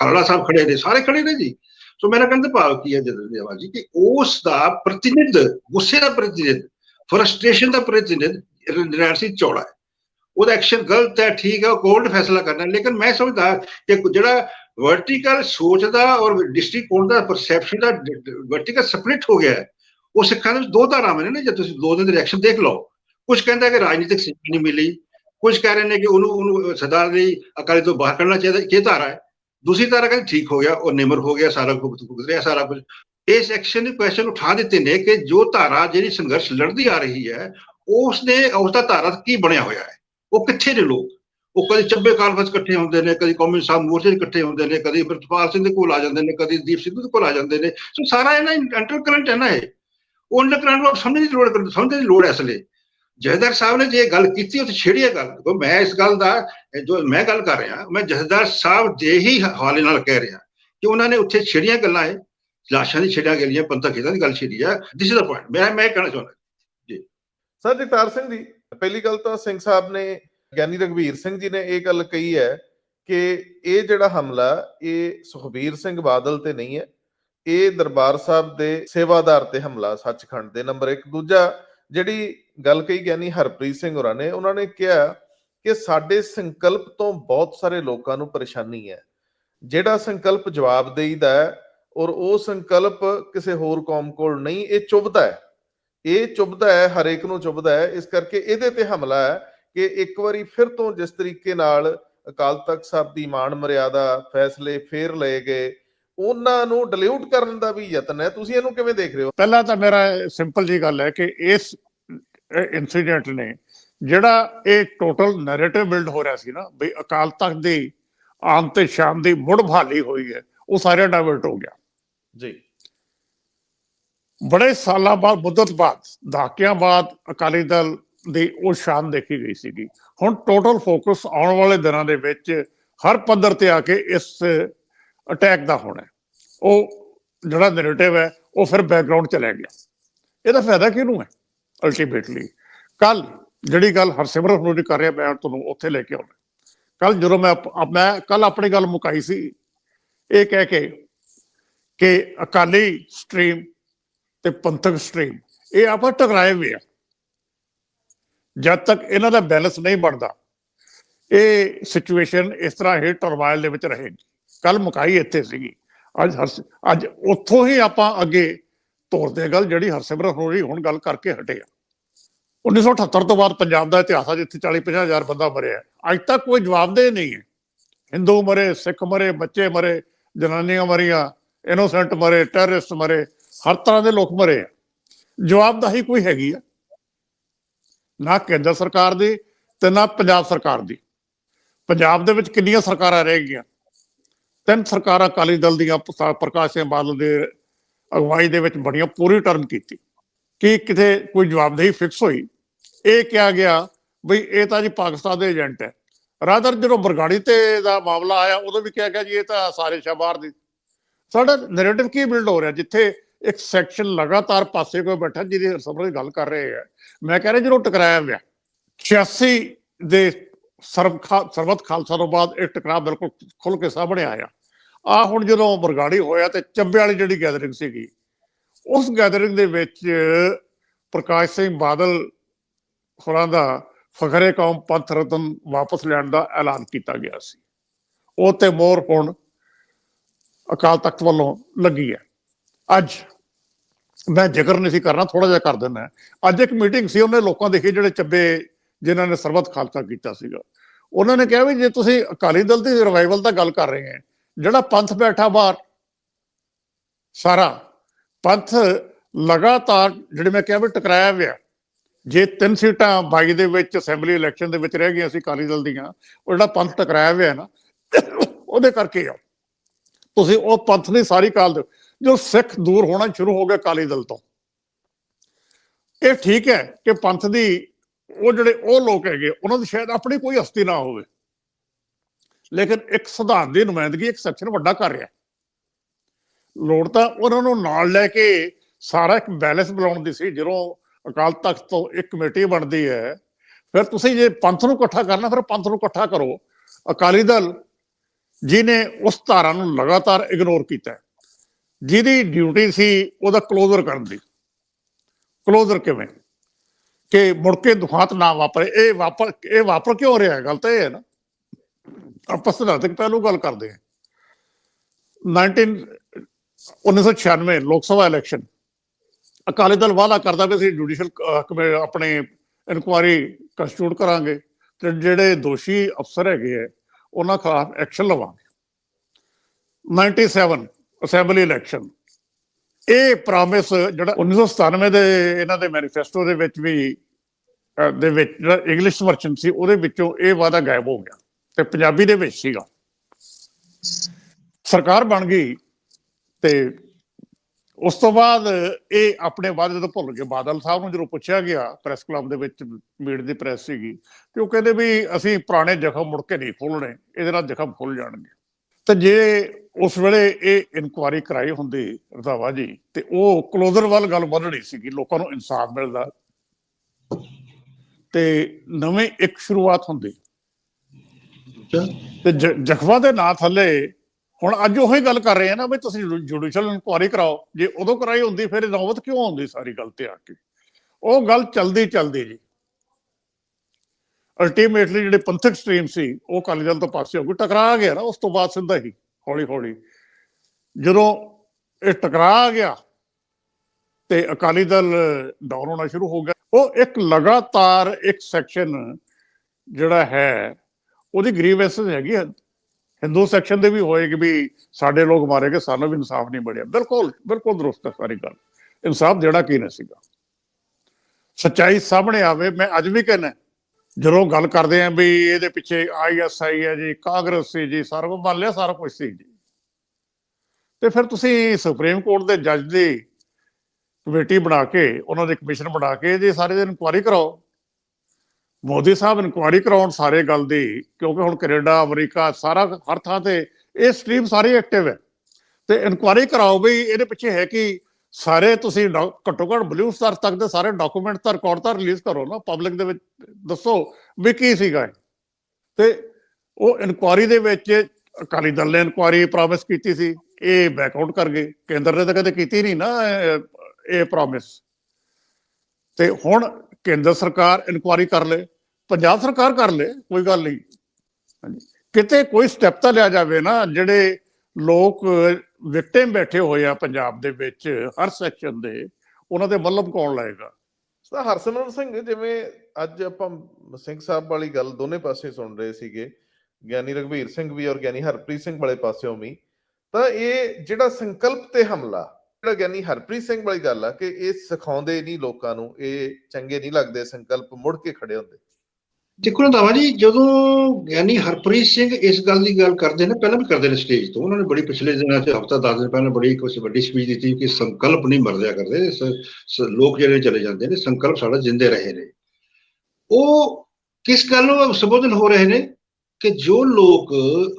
ਖਾਲੜਾ ਸਾਹਿਬ ਖੜੇ ਨੇ, ਸਾਰੇ ਖੜੇ ਨੇ ਜੀ। ਸੋ ਮੇਰਾ ਕਹਿੰਦਾ ਭਾਵ ਕੀ ਹੈ ਜਦਨ ਜੀ, ਕਿ ਉਸ ਦਾ ਪ੍ਰਤੀਨਿਧ, ਗੁੱਸੇ ਦਾ ਪ੍ਰਤੀਨਿਧ ਫਰਸਟ੍ਰੇਸ਼ਨ ਦਾ ਪ੍ਰਤੀਨਿਧ ਨਰੈਣ ਚੌੜਾ ਹੈ। ਉਹਦਾ ਐਕਸ਼ਨ ਗਲਤ ਹੈ, ਠੀਕ ਹੈ, ਉਹ ਕੋਲਡ ਫੈਸਲਾ ਕਰਨਾ ਲੇਕਿਨ ਮੈਂ ਸਮਝਦਾ ਕਿ ਜਿਹੜਾ ਵਰਟੀਕਲ ਸੋਚ ਦਾ ਔਰ ਡਿਸਟ੍ਰਿਕਟ ਦਾ ਪਰਸੈਪਸ਼ਨ ਦਾ ਵਰਟੀਕਲ ਸਪਲਿਟ ਹੋ ਗਿਆ ਹੈ, ਉਹ ਸਿੱਖਾਂ ਦੇ ਵਿੱਚ ਦੋ ਧਾਰਾਵਾਂ ਨੇ ਨਾ, ਜੇ ਤੁਸੀਂ ਦੋ ਦਿਨ ਦੇ ਰਿਐਕਸ਼ਨ ਦੇਖ ਲਓ। ਕੁਝ ਕਹਿੰਦਾ ਕਿ ਰਾਜਨੀਤਿਕ ਸਿੱਖਿਆ ਨਹੀਂ ਮਿਲੀ ਕੁਝ ਕਹਿ ਰਹੇ ਨੇ ਕਿ ਉਹਨੂੰ ਉਹਨੂੰ ਸਰਦਾਰ ਦੀ ਅਕਾਲੀ ਤੋਂ ਬਾਹਰ ਕੱਢਣਾ ਚਾਹੀਦਾ, ਇਹ ਧਾਰਾ ਹੈ। ਦੂਸਰੀ ਧਾਰਾ ਕਹਿੰਦੀ ਠੀਕ ਹੋ ਗਿਆ, ਉਹ ਨਿਮਰ ਹੋ ਗਿਆ, ਸਾਰਾ ਕੁਝ ਗੁਜ਼ਰਿਆ ਸਾਰਾ ਕੁਝ ਇਸ ਐਕਸ਼ਨ ਦੇ ਕੁਐਸਚਨ ਉਠਾ ਦਿੱਤੇ ਨੇ ਕਿ ਜੋ ਧਾਰਾ ਜਿਹੜੀ ਸੰਘਰਸ਼ ਲੜਦੀ ਆ ਰਹੀ ਹੈ ਉਸ ਨੇ ਉਸ ਦਾ ਧਾਰਾ ਕੀ ਬਣਿਆ ਹੋਇਆ ਹੈ? ਉਹ ਕਿੱਥੇ ਨੇ ਲੋਕ? ਉਹ ਕਦੇ ਚੱਬੇ ਕਾਲਫਸ ਇਕੱਠੇ ਹੁੰਦੇ ਨੇ, ਕਦੀ ਕੌਮੀ ਸਾਹਿਬ ਮੋਰਚੇ ਇਕੱਠੇ ਹੁੰਦੇ ਨੇ, ਕਦੀ ਪ੍ਰਿਤਪਾਲ ਸਿੰਘ ਦੇ ਕੋਲ ਆ ਜਾਂਦੇ ਨੇ, ਕਦੀ ਦੀਪ ਸਿੱਧੂ ਦੇ ਕੋਲ ਆ ਜਾਂਦੇ ਨੇ। ਸੋ ਸਾਰਾ ਇਹਨਾਂ ਅੰਡਰ ਕਰੰਟ ਹੈ ਨਾ ਇਹ। ਉਹ ਅੰਡਰ ਕਰੰਟ ਨੂੰ ਸਮਝਣ ਦੀ ਲੋੜ, ਸਮਝਣ ਦੀ ਲੋੜ ਹੈ ਅਸਲੇ ਜਹਦਰ ਸਾਹਿਬ ਨੇ ਜੇ ਗੱਲ ਕੀਤੀ, ਉਹ ਤੇ ਛੇੜੀ ਹੈ ਗੱਲ। ਦੇਖੋ, ਮੈਂ ਇਸ ਗੱਲ ਦਾ ਜੋ ਮੈਂ ਗੱਲ ਕਰ ਰਿਹਾ, ਮੈਂ ਜਹਦਰ ਸਾਹਿਬ ਦੇ ਹੀ ਹਵਾਲੇ ਨਾਲ ਕਹਿ ਰਿਹਾ ਕਿ ਉਹਨਾਂ ਨੇ ਉੱਥੇ ਛੇੜੀਆਂ ਗੱਲਾਂ ਹੈ ਲਾਸ਼ਾਂ ਦੀ ਛੇੜੀਆਂ ਗਈਆਂ ਪੰਥਕ ਖੇਤਾਂ ਦੀ ਗੱਲ ਛੇੜੀ ਹੈ। ਦਿਸ ਇਜ਼ ਦਾ ਪੁਆਇੰਟ ਮੈਂ ਮੈਂ ਕਹਿਣਾ ਚਾਹੁੰਦਾ। ਸਰ, ਜਗਤਾਰ ਸਿੰਘ ਜੀ, ਪਹਿਲੀ ਗੱਲ ਤਾਂ ਸਿੰਘ ਸਾਹਿਬ ਨੇ, ਗਿਆਨੀ ਰਗਵੀਰ ਸਿੰਘ ਜੀ ਨੇ ਇਹ ਗੱਲ ਕਹੀ ਹੈ ਕਿ ਇਹ ਜਿਹੜਾ ਹਮਲਾ, ਇਹ ਸੁਖਬੀਰ ਸਿੰਘ ਬਾਦਲ ਤੇ ਨਹੀਂ ਹੈ। ਇਹ ਦਰਬਾਰ ਸਾਹਿਬ ਦੇ ਸੇਵਾਦਾਰ ਤੇ ਹਮਲਾ, ਸੱਚਖੰਡ ਦੇ ਨੰਬਰ 1 ਦੂਜਾ, ਜਿਹੜੀ ਗੱਲ ਕਹੀ ਗਿਆਨੀ ਹਰਪ੍ਰੀਤ ਸਿੰਘ ਹੋਰਾਂ ਨੇ, ਉਹਨਾਂ ਨੇ ਕਿਹਾ ਕਿ ਸਾਡੇ ਸੰਕਲਪ ਤੋਂ ਬਹੁਤ ਸਾਰੇ ਲੋਕਾਂ ਨੂੰ ਪਰੇਸ਼ਾਨੀ ਹੈ। ਜਿਹੜਾ ਸੰਕਲਪ ਜਵਾਬਦੇਹੀ ਦਾ ਔਰ ਉਹ ਸੰਕਲਪ ਕਿਸੇ ਹੋਰ ਕੌਮ ਕੋਲ ਨਹੀਂ, ਇਹ ਚੁਭਦਾ ਹੈ। ਇਹ ਚੁਭਦਾ ਹੈ, ਹਰੇਕ ਨੂੰ ਚੁਭਦਾ ਹੈ। ਇਸ ਕਰਕੇ ਇਹਦੇ ਤੇ ਹਮਲਾ ਹੈ ਕਿ ਇੱਕ ਵਾਰੀ ਫਿਰ ਤੋਂ ਜਿਸ ਤਰੀਕੇ ਨਾਲ ਅਕਾਲ ਤਖਤ ਸਾਹਿਬ ਦੀ ਮਾਣ ਮਰਿਆਦਾ ਫੈਸਲੇ ਫੇਰ ਲਏ ਗਏ, ਉਹਨਾਂ ਨੂੰ ਡਿਲੂਟ ਕਰਨ ਦਾ ਵੀ ਯਤਨ ਹੈ। ਤੁਸੀਂ ਇਹਨੂੰ ਕਿਵੇਂ ਦੇਖ ਰਹੇ ਹੋ? ਪਹਿਲਾਂ ਤਾਂ ਮੇਰਾ ਸਿੰਪਲ ਜੀ ਗੱਲ ਹੈ ਕਿ ਇਸ ਇਨਸੀਡੈਂਟ ਨੇ ਜਿਹੜਾ ਇਹ ਟੋਟਲ ਨੈਰੇਟਿਵ ਬਿਲਡ ਹੋ ਰਿਹਾ ਸੀ ਨਾ ਬਈ ਅਕਾਲ ਤਖਤ ਦੀ ਆਮ ਤੇ ਸ਼ਾਮ ਦੀ ਮੁੜ ਬਹਾਲੀ ਹੋਈ ਹੈ, ਉਹ ਸਾਰਾ ਡਾਇਵਰਟ ਹੋ ਗਿਆ। ਜੀ। ਬੜੇ ਸਾਲਾਂ ਬਾਅਦ, ਮੁੱਦਤ ਬਾਅਦ, ਦਹਾਕਿਆਂ ਬਾਅਦ ਅਕਾਲੀ ਦਲ ਦੀ ਉਹ ਸ਼ਾਨ ਦੇਖੀ ਗਈ ਸੀਗੀ। ਹੁਣ ਟੋਟਲ ਫੋਕਸ ਆਉਣ ਵਾਲੇ ਦਿਨਾਂ ਦੇ ਵਿੱਚ ਹਰ ਪੱਧਰ ਤੇ ਆ ਕੇ ਇਸ ਅਟੈਕ ਦਾ ਹੋਣਾ ਉਹ ਜਿਹੜਾ ਨੈਰੇਟਿਵ ਹੈ, ਉਹ ਫਿਰ ਬੈਕਗ੍ਰਾਉਂਡ ਚਲਾ ਗਿਆ। ਇਹਦਾ ਫਾਇਦਾ ਕਿਹਨੂੰ ਹੈ? ਅਲਟੀਮੇਟਲੀ ਕੱਲ ਜਿਹੜੀ ਗੱਲ ਹਰਸਿਮਰਤ ਨੂੰ ਕਰ ਰਿਹਾ, ਮੈਂ ਤੁਹਾਨੂੰ ਉੱਥੇ ਲੈ ਕੇ ਆਉਣਾ। ਕੱਲ ਜਦੋਂ ਮੈਂ ਮੈਂ ਕੱਲ ਆਪਣੀ ਗੱਲ ਮੁਕਾਈ ਸੀ, ਇਹ ਕਹਿ ਕੇ ਕਿ ਅਕਾਲੀ ਸਟ੍ਰੀਮ ਤੇ ਪੰਥਕ ਸਟ੍ਰੀਮ, ਇਹ ਆਪਸ ਟਕਰਾਏ ਹੋਏ ਆ। ਜਦ ਤੱਕ ਇਹਨਾਂ ਦਾ ਬੈਲੈਂਸ ਨਹੀਂ ਬਣਦਾ, ਇਹ ਸਿਚੁਏਸ਼ਨ ਇਸ ਤਰ੍ਹਾਂ ਹੀ ਟਰਮਾਈਲ ਦੇ ਵਿੱਚ ਰਹੇਗੀ। ਕੱਲ ਮੁਕਾਈ ਇੱਥੇ ਸੀਗੀ। ਅੱਜ ਅੱਜ ਉੱਥੋਂ ਹੀ ਆਪਾਂ ਅੱਗੇ ਤੋਰਦੇ ਗੱਲ ਜਿਹੜੀ ਹਰਸਿਮਰਤ ਹੋਰੀ ਹੁਣ ਗੱਲ ਕਰਕੇ ਹਟੇ ਆ। 1978 ਤੋਂ ਬਾਅਦ ਪੰਜਾਬ ਦਾ ਇਤਿਹਾਸ ਆ, ਜਿੱਥੇ 40 50 ਹਜ਼ਾਰ ਬੰਦਾ ਮਰਿਆ। ਅੱਜ ਤੱਕ ਕੋਈ ਜਵਾਬਦੇਹ ਨਹੀਂ ਹੈ। ਹਿੰਦੂ ਮਰੇ, ਸਿੱਖ ਮਰੇ, ਬੱਚੇ ਮਰੇ, ਜਨਾਨੀਆਂ ਮਰੀਆਂ ਇਨੋਸੈਂਟ ਮਰੇ ਟੈਰਰਿਸਟ ਮਰੇ, ਹਰ ਤਰ੍ਹਾਂ ਦੇ ਲੋਕ ਮਰੇ ਆ। ਜਵਾਬਦਾਹੀ ਕੋਈ ਹੈਗੀ ਆ? ਨਾ ਕੇਂਦਰ ਸਰਕਾਰ ਦੀ ਤੇ ਨਾ ਪੰਜਾਬ ਸਰਕਾਰ ਦੀ। ਪੰਜਾਬ ਦੇ ਵਿੱਚ ਕਿੰਨੀਆਂ ਸਰਕਾਰਾਂ ਰਹਿ ਗਈਆਂ? ਤਿੰਨ ਸਰਕਾਰਾਂ ਅਕਾਲੀ ਦਲ ਦੀਆਂ ਪ੍ਰਕਾਸ਼ ਸਿੰਘ ਬਾਦਲ ਦੇ ਅਗਵਾਈ ਦੇ ਵਿੱਚ ਬੜੀਆਂ, ਪੂਰੀ ਟਰਮ ਕੀਤੀ। ਕਿ ਕਿਤੇ ਕੋਈ ਜਵਾਬਦੇਹੀ ਫਿਕਸ ਹੋਈ? ਇਹ ਕਿਹਾ ਗਿਆ ਵੀ ਇਹ ਤਾਂ ਜੀ ਪਾਕਿਸਤਾਨ ਦੇ ਏਜੰਟ ਹੈ। ਰਾਦਰ ਜਦੋਂ ਬਰਗਾੜੀ ਤੇ ਦਾ ਮਾਮਲਾ ਆਇਆ, ਉਦੋਂ ਵੀ ਕਿਹਾ ਗਿਆ ਜੀ ਇਹ ਤਾਂ ਸਾਰੇ ਸ਼ਬਾਰ ਦੀ ਸਾਡਾ ਨੈਰੇਟਿਵ ਕੀ ਬਿਲਡ ਹੋ ਰਿਹਾ? ਜਿੱਥੇ ਇੱਕ ਸੈਕਸ਼ਨ ਲਗਾਤਾਰ ਪਾਸੇ ਕੋਈ ਬੈਠਾ, ਜਿਹਦੀ ਸਬਰ ਗੱਲ ਕਰ ਰਹੇ ਹੈ ਮੈਂ ਕਹਿ ਰਿਹਾ ਜਦੋਂ ਟਕਰਾਇਆ ਹੋਇਆ। 86 ਦੇ ਸਰਬ ਖਾ- ਸਰਬੱਤ ਖਾਲਸਾ ਤੋਂ ਬਾਅਦ ਇਹ ਟਕਰਾਅ ਬਿਲਕੁਲ ਖੁੱਲ ਕੇ ਸਾਹਮਣੇ ਆਇਆ। ਆ ਹੁਣ ਜਦੋਂ ਬਰਗਾੜੀ ਹੋਇਆ ਤੇ ਚੱਬੇ ਵਾਲੀ ਜਿਹੜੀ ਗੈਦਰਿੰਗ ਸੀਗੀ, ਉਸ ਗੈਦਰਿੰਗ ਦੇ ਵਿੱਚ ਪ੍ਰਕਾਸ਼ ਸਿੰਘ ਬਾਦਲ ਹੋਰਾਂ ਦਾ ਫਖਰੇ ਕੌਮ ਪੰਥ ਰਤਨ ਵਾਪਸ ਲੈਣ ਦਾ ਐਲਾਨ ਕੀਤਾ ਗਿਆ ਸੀ। ਉਹ ਤੇ ਮੋਰ ਪੁਣ ਅਕਾਲ ਤਖਤ ਵੱਲੋਂ ਲੱਗੀ ਹੈ। ਅੱਜ ਮੈਂ ਜ਼ਿਕਰ ਨਹੀਂ ਸੀ ਕਰਨਾ ਥੋੜਾ ਜਿਹਾ ਕਰ ਦਿੰਦਾ ਅੱਜ ਇੱਕ ਮੀਟਿੰਗ ਸੀ, ਉਹਨੇ ਲੋਕਾਂ ਦੇਖੇ ਜਿਹੜੇ ਚੱਬੇ ਜਿਨ੍ਹਾਂ ਨੇ ਸਰਬੱਤ ਖਾਲਸਾ ਕੀਤਾ ਸੀਗਾ। ਉਹਨਾਂ ਨੇ ਕਿਹਾ ਵੀ ਜੇ ਤੁਸੀਂ ਅਕਾਲੀ ਦਲ ਦੀ ਰਿਵਾਈਵਲ ਦਾ ਗੱਲ ਕਰ ਰਹੇ ਹੈ, ਜਿਹੜਾ ਪੰਥ ਬੈਠਾ ਬਾਹਰ, ਸਾਰਾ ਪੰਥ ਲਗਾਤਾਰ, ਜਿਹੜੇ ਮੈਂ ਕਿਹਾ ਵੀ ਟਕਰਾਇਆ ਹੋਇਆ ਜੇ ਤਿੰਨ ਸੀਟਾਂ 22 ਦੇ ਵਿੱਚ ਅਸੈਂਬਲੀ ਇਲੈਕਸ਼ਨ ਦੇ ਵਿੱਚ ਰਹਿ ਗਈਆਂ ਸੀ ਅਕਾਲੀ ਦਲ ਦੀਆਂ, ਉਹ ਜਿਹੜਾ ਪੰਥ ਟਕਰਾਇਆ ਹੋਇਆ ਨਾ, ਉਹਦੇ ਕਰਕੇ ਆ। ਤੁਸੀਂ ਉਹ ਪੰਥ ਦੀ ਸਾਰੀ ਕਾਲ ਦਿਓ। ਜੋ ਸਿੱਖ ਦੂਰ ਹੋਣਾ ਸ਼ੁਰੂ ਹੋ ਗਿਆ ਅਕਾਲੀ ਦਲ ਤੋਂ। ਇਹ ਠੀਕ ਹੈ ਕਿ ਪੰਥ ਦੀ ਉਹ ਜਿਹੜੇ ਉਹ ਲੋਕ ਹੈਗੇ, ਉਹਨਾਂ ਦੀ ਸ਼ਾਇਦ ਆਪਣੀ ਕੋਈ ਹਸਤੀ ਨਾ ਹੋਵੇ। ਲੇਕਿਨ ਇੱਕ ਸਿਧਾਂਤ ਦੀ ਨੁਮਾਇੰਦਗੀ, ਇੱਕ ਸੈਕਸ਼ਨ ਵੱਡਾ ਕਰ ਰਿਹਾ। ਲੋੜ ਤਾਂ ਉਹਨਾਂ ਨੂੰ ਨਾਲ ਲੈ ਕੇ ਸਾਰਾ ਇੱਕ ਬੈਲੈਂਸ ਬਣਾਉਣ ਦੀ ਸੀ। ਜਦੋਂ ਅਕਾਲ ਤਖਤ ਤੋਂ ਇੱਕ ਕਮੇਟੀ ਬਣਦੀ ਹੈ, ਫਿਰ ਤੁਸੀਂ ਜੇ ਪੰਥ ਨੂੰ ਇਕੱਠਾ ਕਰਨਾ, ਫਿਰ ਪੰਥ ਨੂੰ ਇਕੱਠਾ ਕਰੋ। ਅਕਾਲੀ ਦਲ ਜਿਨੇ ਉਸ ਧਾਰਾ ਨੂੰ ਲਗਾਤਾਰ ਇਗਨੋਰ ਕੀਤਾ ਜਿਹਦੀ ਡਿਊਟੀ ਸੀ ਉਹਦਾ ਕਲੋਜ਼ਰ ਕਰਨ ਦੀ। ਕਲੋਜ਼ਰ ਕਿਵੇਂ? ਕਿ ਮੁੜ ਕੇ ਦੁਖਾਂਤ ਨਾ ਵਾਪਰੇ। ਇਹ ਵਾਪਰ ਇਹ ਵਾਪਰ ਕਿਉਂ ਰਿਹਾ ਗੱਲ ਤਾਂ ਇਹ ਹੈ ਨਾ। ਆਪਾਂ ਸਿਧਾਂਤਕ ਪਹਿਲੂ ਗੱਲ ਕਰਦੇ ਹਾਂ। 19 1996 ਲੋਕ ਸਭਾ ਇਲੈਕਸ਼ਨ ਅਕਾਲੀ ਦਲ ਵਾਅਦਾ ਕਰਦਾ ਵੀ ਅਸੀਂ ਜੁਡੀਸ਼ੀਅਲ ਆਪਣੇ ਇਨਕੁਆਰੀ ਕੰਸਟੀਟਿਊਟ ਕਰਾਂਗੇ। ਤੇ ਜਿਹੜੇ ਦੋਸ਼ੀ ਅਫਸਰ ਹੈਗੇ ਆ ਉਹਨਾਂ ਖਿਲਾਫ ਐਕਸ਼ਨ ਲਵਾਂਗੇ। 97 ਅਸੈਂਬਲੀ ਇਲੈਕਸ਼ਨ ਇਹ ਪ੍ਰੋਮਿਸ ਜਿਹੜਾ 1997 ਦੇ ਇਹਨਾਂ ਦੇ ਮੈਨੀਫੈਸਟੋ ਦੇ ਵਿੱਚ ਵੀ ਦੇ ਵਿੱਚ ਜਿਹੜਾ ਇੰਗਲਿਸ਼ ਵਰਜਨ ਸੀ, ਉਹਦੇ ਵਿੱਚੋਂ ਇਹ ਵਾਅਦਾ ਗਾਇਬ ਹੋ ਗਿਆ ਤੇ ਪੰਜਾਬੀ ਦੇ ਵਿੱਚ ਸੀਗਾ। ਸਰਕਾਰ ਬਣ ਗਈ ਤੇ ਉਸ ਤੋਂ ਬਾਅਦ ਇਹ ਆਪਣੇ ਵਾਅਦੇ ਤੋਂ ਭੁੱਲ ਗਏ ਬਾਦਲ ਸਾਹਿਬ ਨੂੰ ਜਦੋਂ ਪੁੱਛਿਆ ਗਿਆ ਪ੍ਰੈਸ ਕਲੱਬ ਦੇ ਵਿੱਚ ਮੀਟ ਦੀ ਪ੍ਰੈਸ ਸੀਗੀ ਤੇ ਉਹ ਕਹਿੰਦੇ ਵੀ ਅਸੀਂ ਪੁਰਾਣੇ ਜ਼ਖਮ ਮੁੜ ਕੇ ਨਹੀਂ ਖੋਲਣੇ ਇਹਦੇ ਨਾਲ ਜ਼ਖਮ ਖੁੱਲ ਜਾਣਗੇ। ਤੇ ਜੇ ਉਸ ਵੇਲੇ ਇਹ ਇਨਕੁਆਰੀ ਕਰਾਈ ਹੁੰਦੀ ਰਧਾਵਾ ਜੀ ਤੇ ਉਹ ਕਲੋਜ਼ਰ ਵੱਲ ਗੱਲ ਵਧਣੀ ਸੀਗੀ ਲੋਕਾਂ ਨੂੰ ਇਨਸਾਫ ਮਿਲਦਾ। ਤੇ ਨਵੇਂ ਇੱਕ ਸ਼ੁਰੂਆਤ ਹੁੰਦੀ। ਤੇ ਜ਼ਖਮਾਂ ਦੇ ਨਾਂ ਥੱਲੇ ਹੁਣ ਅੱਜ ਉਹੀ ਗੱਲ ਕਰ ਰਹੇ ਆ ਨਾ ਵੀ ਤੁਸੀਂ ਜੁਡੀਸ਼ੀਅਲ ਇਨਕੁਆਰੀ ਕਰਾਓ, ਜੇ ਉਦੋਂ ਕਰਾਈ ਹੁੰਦੀ, ਫਿਰ ਨੌਬਤ ਕਿਉਂ ਆਉਂਦੀ ਸਾਰੀ ਗੱਲ ਤੇ ਆ ਕੇ? ਉਹ ਗੱਲ ਚਲਦੀ ਚਲਦੀ ਜੀ। ਅਲਟੀਮੇਟਲੀ ਜਿਹੜੇ ਪੰਥਕ ਸਟ੍ਰੀਮ ਸੀ, ਉਹ ਅਕਾਲੀ ਦਲ ਤੋਂ ਪਾਸੇ ਹੋ ਗਈ ਟਕਰਾ ਗਿਆ ਨਾ, ਉਸ ਤੋਂ ਬਾਅਦ ਸਿੱਧਾ ਹੀ ਹੌਲੀ ਹੌਲੀ ਜਦੋਂ ਇਹ ਟਕਰਾ ਗਿਆ ਤੇ ਅਕਾਲੀ ਦਲ ਡਾਊਨ ਹੋਣਾ ਸ਼ੁਰੂ ਹੋ ਗਿਆ, ਉਹ ਇੱਕ ਲਗਾਤਾਰ ਇੱਕ ਸੈਕਸ਼ਨ ਜਿਹੜਾ ਹੈ, ਉਹਦੀ ਗ੍ਰੀਵੈਂਸਸ ਹੈਗੀ ਆ। ਹਿੰਦੂ ਸੈਕਸ਼ਨ ਦੇ ਵੀ ਹੋਏ ਕਿ ਵੀ ਸਾਡੇ ਲੋਕ ਮਾਰੇ ਗਏ, ਸਾਨੂੰ ਵੀ ਇਨਸਾਫ ਨਹੀਂ ਮਿਲਿਆ। ਬਿਲਕੁਲ ਬਿਲਕੁਲ ਦਰੁਸਤ ਹੈ ਸਾਰੀ ਗੱਲ। ਇਨਸਾਫ ਦੇਣਾ ਕੀ ਨਹੀਂ ਸੀਗਾ। ਸੱਚਾਈ ਸਾਹਮਣੇ ਆਵੇ, ਮੈਂ ਅੱਜ ਵੀ ਕਹਿੰਦਾ, ਜਦੋਂ ਗੱਲ ਕਰਦੇ ਆਂ ਵੀ ਇਹਦੇ ਪਿੱਛੇ ਆਈਐਸਆਈ ਹੈ ਜੀ, ਕਾਂਗਰਸ ਸੀ ਜੀ, ਸਾਰਾ ਕੁਝ ਮੰਨ ਲਿਆ, ਸਾਰਾ ਕੁਝ ਸੀ ਜੀ। ਤੇ ਫਿਰ ਤੁਸੀਂ ਸੁਪਰੀਮ ਕੋਰਟ ਦੇ ਜੱਜ ਦੀ ਕਮੇਟੀ ਬਣਾ ਕੇ, ਉਹਨਾਂ ਦੇ ਕਮਿਸ਼ਨ ਬਣਾ ਕੇ ਜੇ ਸਾਰੇ ਦਿਨ ਇਨਕੁਆਰੀ ਕਰਾਓ। ਮੋਦੀ ਸਾਹਿਬ ਇਨਕੁਆਇਰੀ ਕਰਾਉਣ ਸਾਰੇ ਗੱਲ ਦੀ, ਕਿਉਂਕਿ ਹੁਣ ਕੈਨੇਡਾ, ਅਮਰੀਕਾ ਸਾਰਾ ਹਰ ਥਾਂ ਤੇ ਇਹ ਸਟ੍ਰੀਮ ਸਾਰੀ ਐਕਟਿਵ ਹੈ। ਤੇ ਇਨਕੁਆਇਰੀ ਕਰਾਓ ਵੀ, ਇਹਦੇ ਪਿੱਛੇ ਹੈ ਕਿ ਸਾਰੇ ਤੁਸੀਂ ਡਾਕ- ਘੱਟੋ ਘੱਟ ਬਲੂ ਸਟਾਰ ਤੱਕ ਦੇ ਸਾਰੇ ਡਾਕੂਮੈਂਟ ਤਾਂ ਰਿਕਾਰਡ ਤਾਂ ਰਿਲੀਜ਼ ਕਰੋ ਨਾ ਪਬਲਿਕ ਦੇ ਵਿੱਚ ਦੱਸੋ ਵੀ ਕੀ ਸੀਗਾ ਇਹ। ਤੇ ਉਹ ਇਨਕੁਆਇਰੀ ਦੇ ਵਿੱਚ ਅਕਾਲੀ ਦਲ ਨੇ ਇਨਕੁਆਇਰੀ ਪ੍ਰੋਮਿਸ ਕੀਤੀ ਸੀ, ਇਹ ਬੈਕਆਊਟ ਕਰ ਗਏ। ਕੇਂਦਰ ਨੇ ਤਾਂ ਕਦੇ ਕੀਤੀ ਨਹੀਂ ਨਾ, ਇਹ- ਪ੍ਰੋਮਿਸ ਤੇ ਹੁਣ ਕੇਂਦਰ ਸਰਕਾਰ ਇਨਕੁਆਇਰੀ ਕਰ ਲੇ ਪੰਜਾਬ ਸਰਕਾਰ ਕਰ ਲੇ, ਕੋਈ ਗੱਲ ਨਹੀਂ। ਹਾਂਜੀ। ਕਿਤੇ ਕੋਈ ਸਟੈਪ ਤਾਂ ਲਿਆ ਜਾਵੇ ਨਾ, ਜਿਹੜੇ ਲੋਕ ਵਿਕਟਿਮ ਬੈਠੇ ਹੋਏ ਆ ਪੰਜਾਬ ਦੇ ਵਿੱਚ, ਹਰ ਸੈਕਸ਼ਨ ਦੇ, ਉਹਨਾਂ ਦੇ ਮੱਲਮ ਕੌਣ ਲਾਏਗਾ? ਤਾਂ ਹਰਸਿਮਰਨ ਸਿੰਘ, ਜਿਵੇਂ ਅੱਜ ਆਪਾਂ ਸਿੰਘ ਸਾਹਿਬ ਵਾਲੀ ਗੱਲ ਦੋਨੇ ਪਾਸੇ ਸੁਣ ਰਹੇ ਸੀਗੇ, ਗਿਆਨੀ ਰਘਵੀਰ ਸਿੰਘ ਵੀ ਔਰ ਗਿਆਨੀ ਹਰਪ੍ਰੀਤ ਸਿੰਘ ਵਾਲੇ ਪਾਸਿਓਂ ਵੀ, ਤਾਂ ਇਹ ਜਿਹੜਾ ਸੰਕਲਪ ਤੇ ਹਮਲਾ, ਜਿਹੜਾ ਗਿਆਨੀ ਹਰਪ੍ਰੀਤ ਸਿੰਘ ਵਾਲੀ ਗੱਲ ਆ ਕਿ ਇਹ ਸਿਖਾਉਂਦੇ ਨਹੀਂ ਲੋਕਾਂ ਨੂੰ, ਇਹ ਚੰਗੇ ਨਹੀਂ ਲੱਗਦੇ ਸੰਕਲਪ, ਮੁੜ ਕੇ ਖੜੇ ਹੁੰਦੇ। ਦੇਖੋ ਰੰਧਾਵਾ ਜੀ, ਜਦੋਂ ਗਿਆਨੀ ਹਰਪ੍ਰੀਤ ਸਿੰਘ ਇਸ ਗੱਲ ਦੀ ਗੱਲ ਕਰਦੇ ਨੇ, ਪਹਿਲਾਂ ਵੀ ਕਰਦੇ ਨੇ ਸਟੇਜ ਤੋਂ, ਉਹਨਾਂ ਨੇ ਬੜੀ ਪਿਛਲੇ ਦਿਨਾਂ 'ਚ ਹਫਤਾ 10 ਦਿਨ ਪਹਿਲਾਂ ਬੜੀ ਇੱਕ ਵੱਡੀ ਸਪੀਚ ਦਿੱਤੀ ਕਿ ਸੰਕਲਪ ਨਹੀਂ ਮਰਦਿਆ ਕਰਦੇ ਲੋਕ ਜਿਹੜੇ ਚਲੇ ਜਾਂਦੇ ਨੇ, ਸੰਕਲਪ ਸਾਡਾ ਜਿੰਦੇ ਰਹੇ ਨੇ। ਉਹ ਕਿਸ ਗੱਲ ਨੂੰ ਸੰਬੋਧਨ ਹੋ ਰਹੇ ਨੇ? ਕਿ ਜੋ ਲੋਕ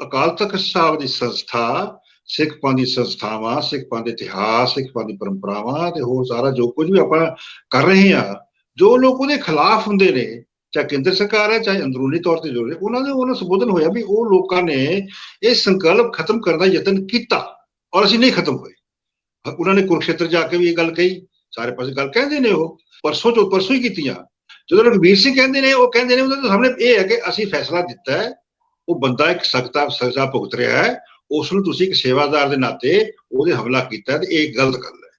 ਅਕਾਲ ਤਖਤ ਸਾਹਿਬ ਦੀ ਸੰਸਥਾ, ਸਿੱਖ ਪੰਥ ਦੀ ਸੰਸਥਾਵਾਂ, ਸਿੱਖ ਪੰਥ ਦੇ ਇਤਿਹਾਸ, ਸਿੱਖ ਪੰਥ ਦੀ ਪਰੰਪਰਾਵਾਂ ਤੇ ਹੋਰ ਸਾਰਾ ਜੋ ਕੁਝ ਵੀ ਆਪਾਂ ਕਰ ਰਹੇ ਹਾਂ, ਜੋ ਲੋਕ ਉਹਦੇ ਖਿਲਾਫ ਹੁੰਦੇ ਨੇ ਚਾਹੇ ਕੇਂਦਰ ਸਰਕਾਰ ਹੈ, ਚਾਹੇ ਅੰਦਰੂਨੀ ਤੌਰ ਤੇ ਜੋ ਉਹਨਾਂ ਦੇ ਉਹਨਾਂ ਸੰਬੋਧਨ ਹੋਇਆ ਵੀ ਉਹ ਲੋਕਾਂ ਨੇ ਇਹ ਸੰਕਲਪ ਖਤਮ ਕਰਨ ਦਾ ਯਤਨ ਕੀਤਾ ਔਰ ਅਸੀਂ ਨਹੀਂ ਖਤਮ ਹੋਏ। ਉਹਨਾਂ ਨੇ ਕੁਰਕਸ਼ੇਤਰ ਜਾ ਕੇ ਵੀ ਇਹ ਗੱਲ ਕਹੀ, ਸਾਰੇ ਪਾਸੇ ਗੱਲ ਕਹਿੰਦੇ ਨੇ ਉਹ, ਪਰਸੋਂ ਚੋ ਪਰਸੋਂ ਹੀ ਕੀਤੀਆਂ। ਜਦੋਂ ਰਘਵੀਰ ਸਿੰਘ ਕਹਿੰਦੇ ਨੇ, ਉਹ ਕਹਿੰਦੇ ਨੇ, ਉਹਨਾਂ ਦੇ ਸਾਹਮਣੇ ਇਹ ਹੈ ਕਿ ਅਸੀਂ ਫੈਸਲਾ ਦਿੱਤਾ ਹੈ, ਉਹ ਬੰਦਾ ਇੱਕ ਸਖਤਾ, ਸਜ਼ਾ ਭੁਗਤ ਰਿਹਾ ਹੈ, ਉਸ ਨੂੰ ਤੁਸੀਂ ਇੱਕ ਸੇਵਾਦਾਰ ਦੇ ਨਾਤੇ ਉਹਦੇ ਹਮਲਾ ਕੀਤਾ ਤੇ ਇਹ ਗਲਤ ਗੱਲ ਹੈ।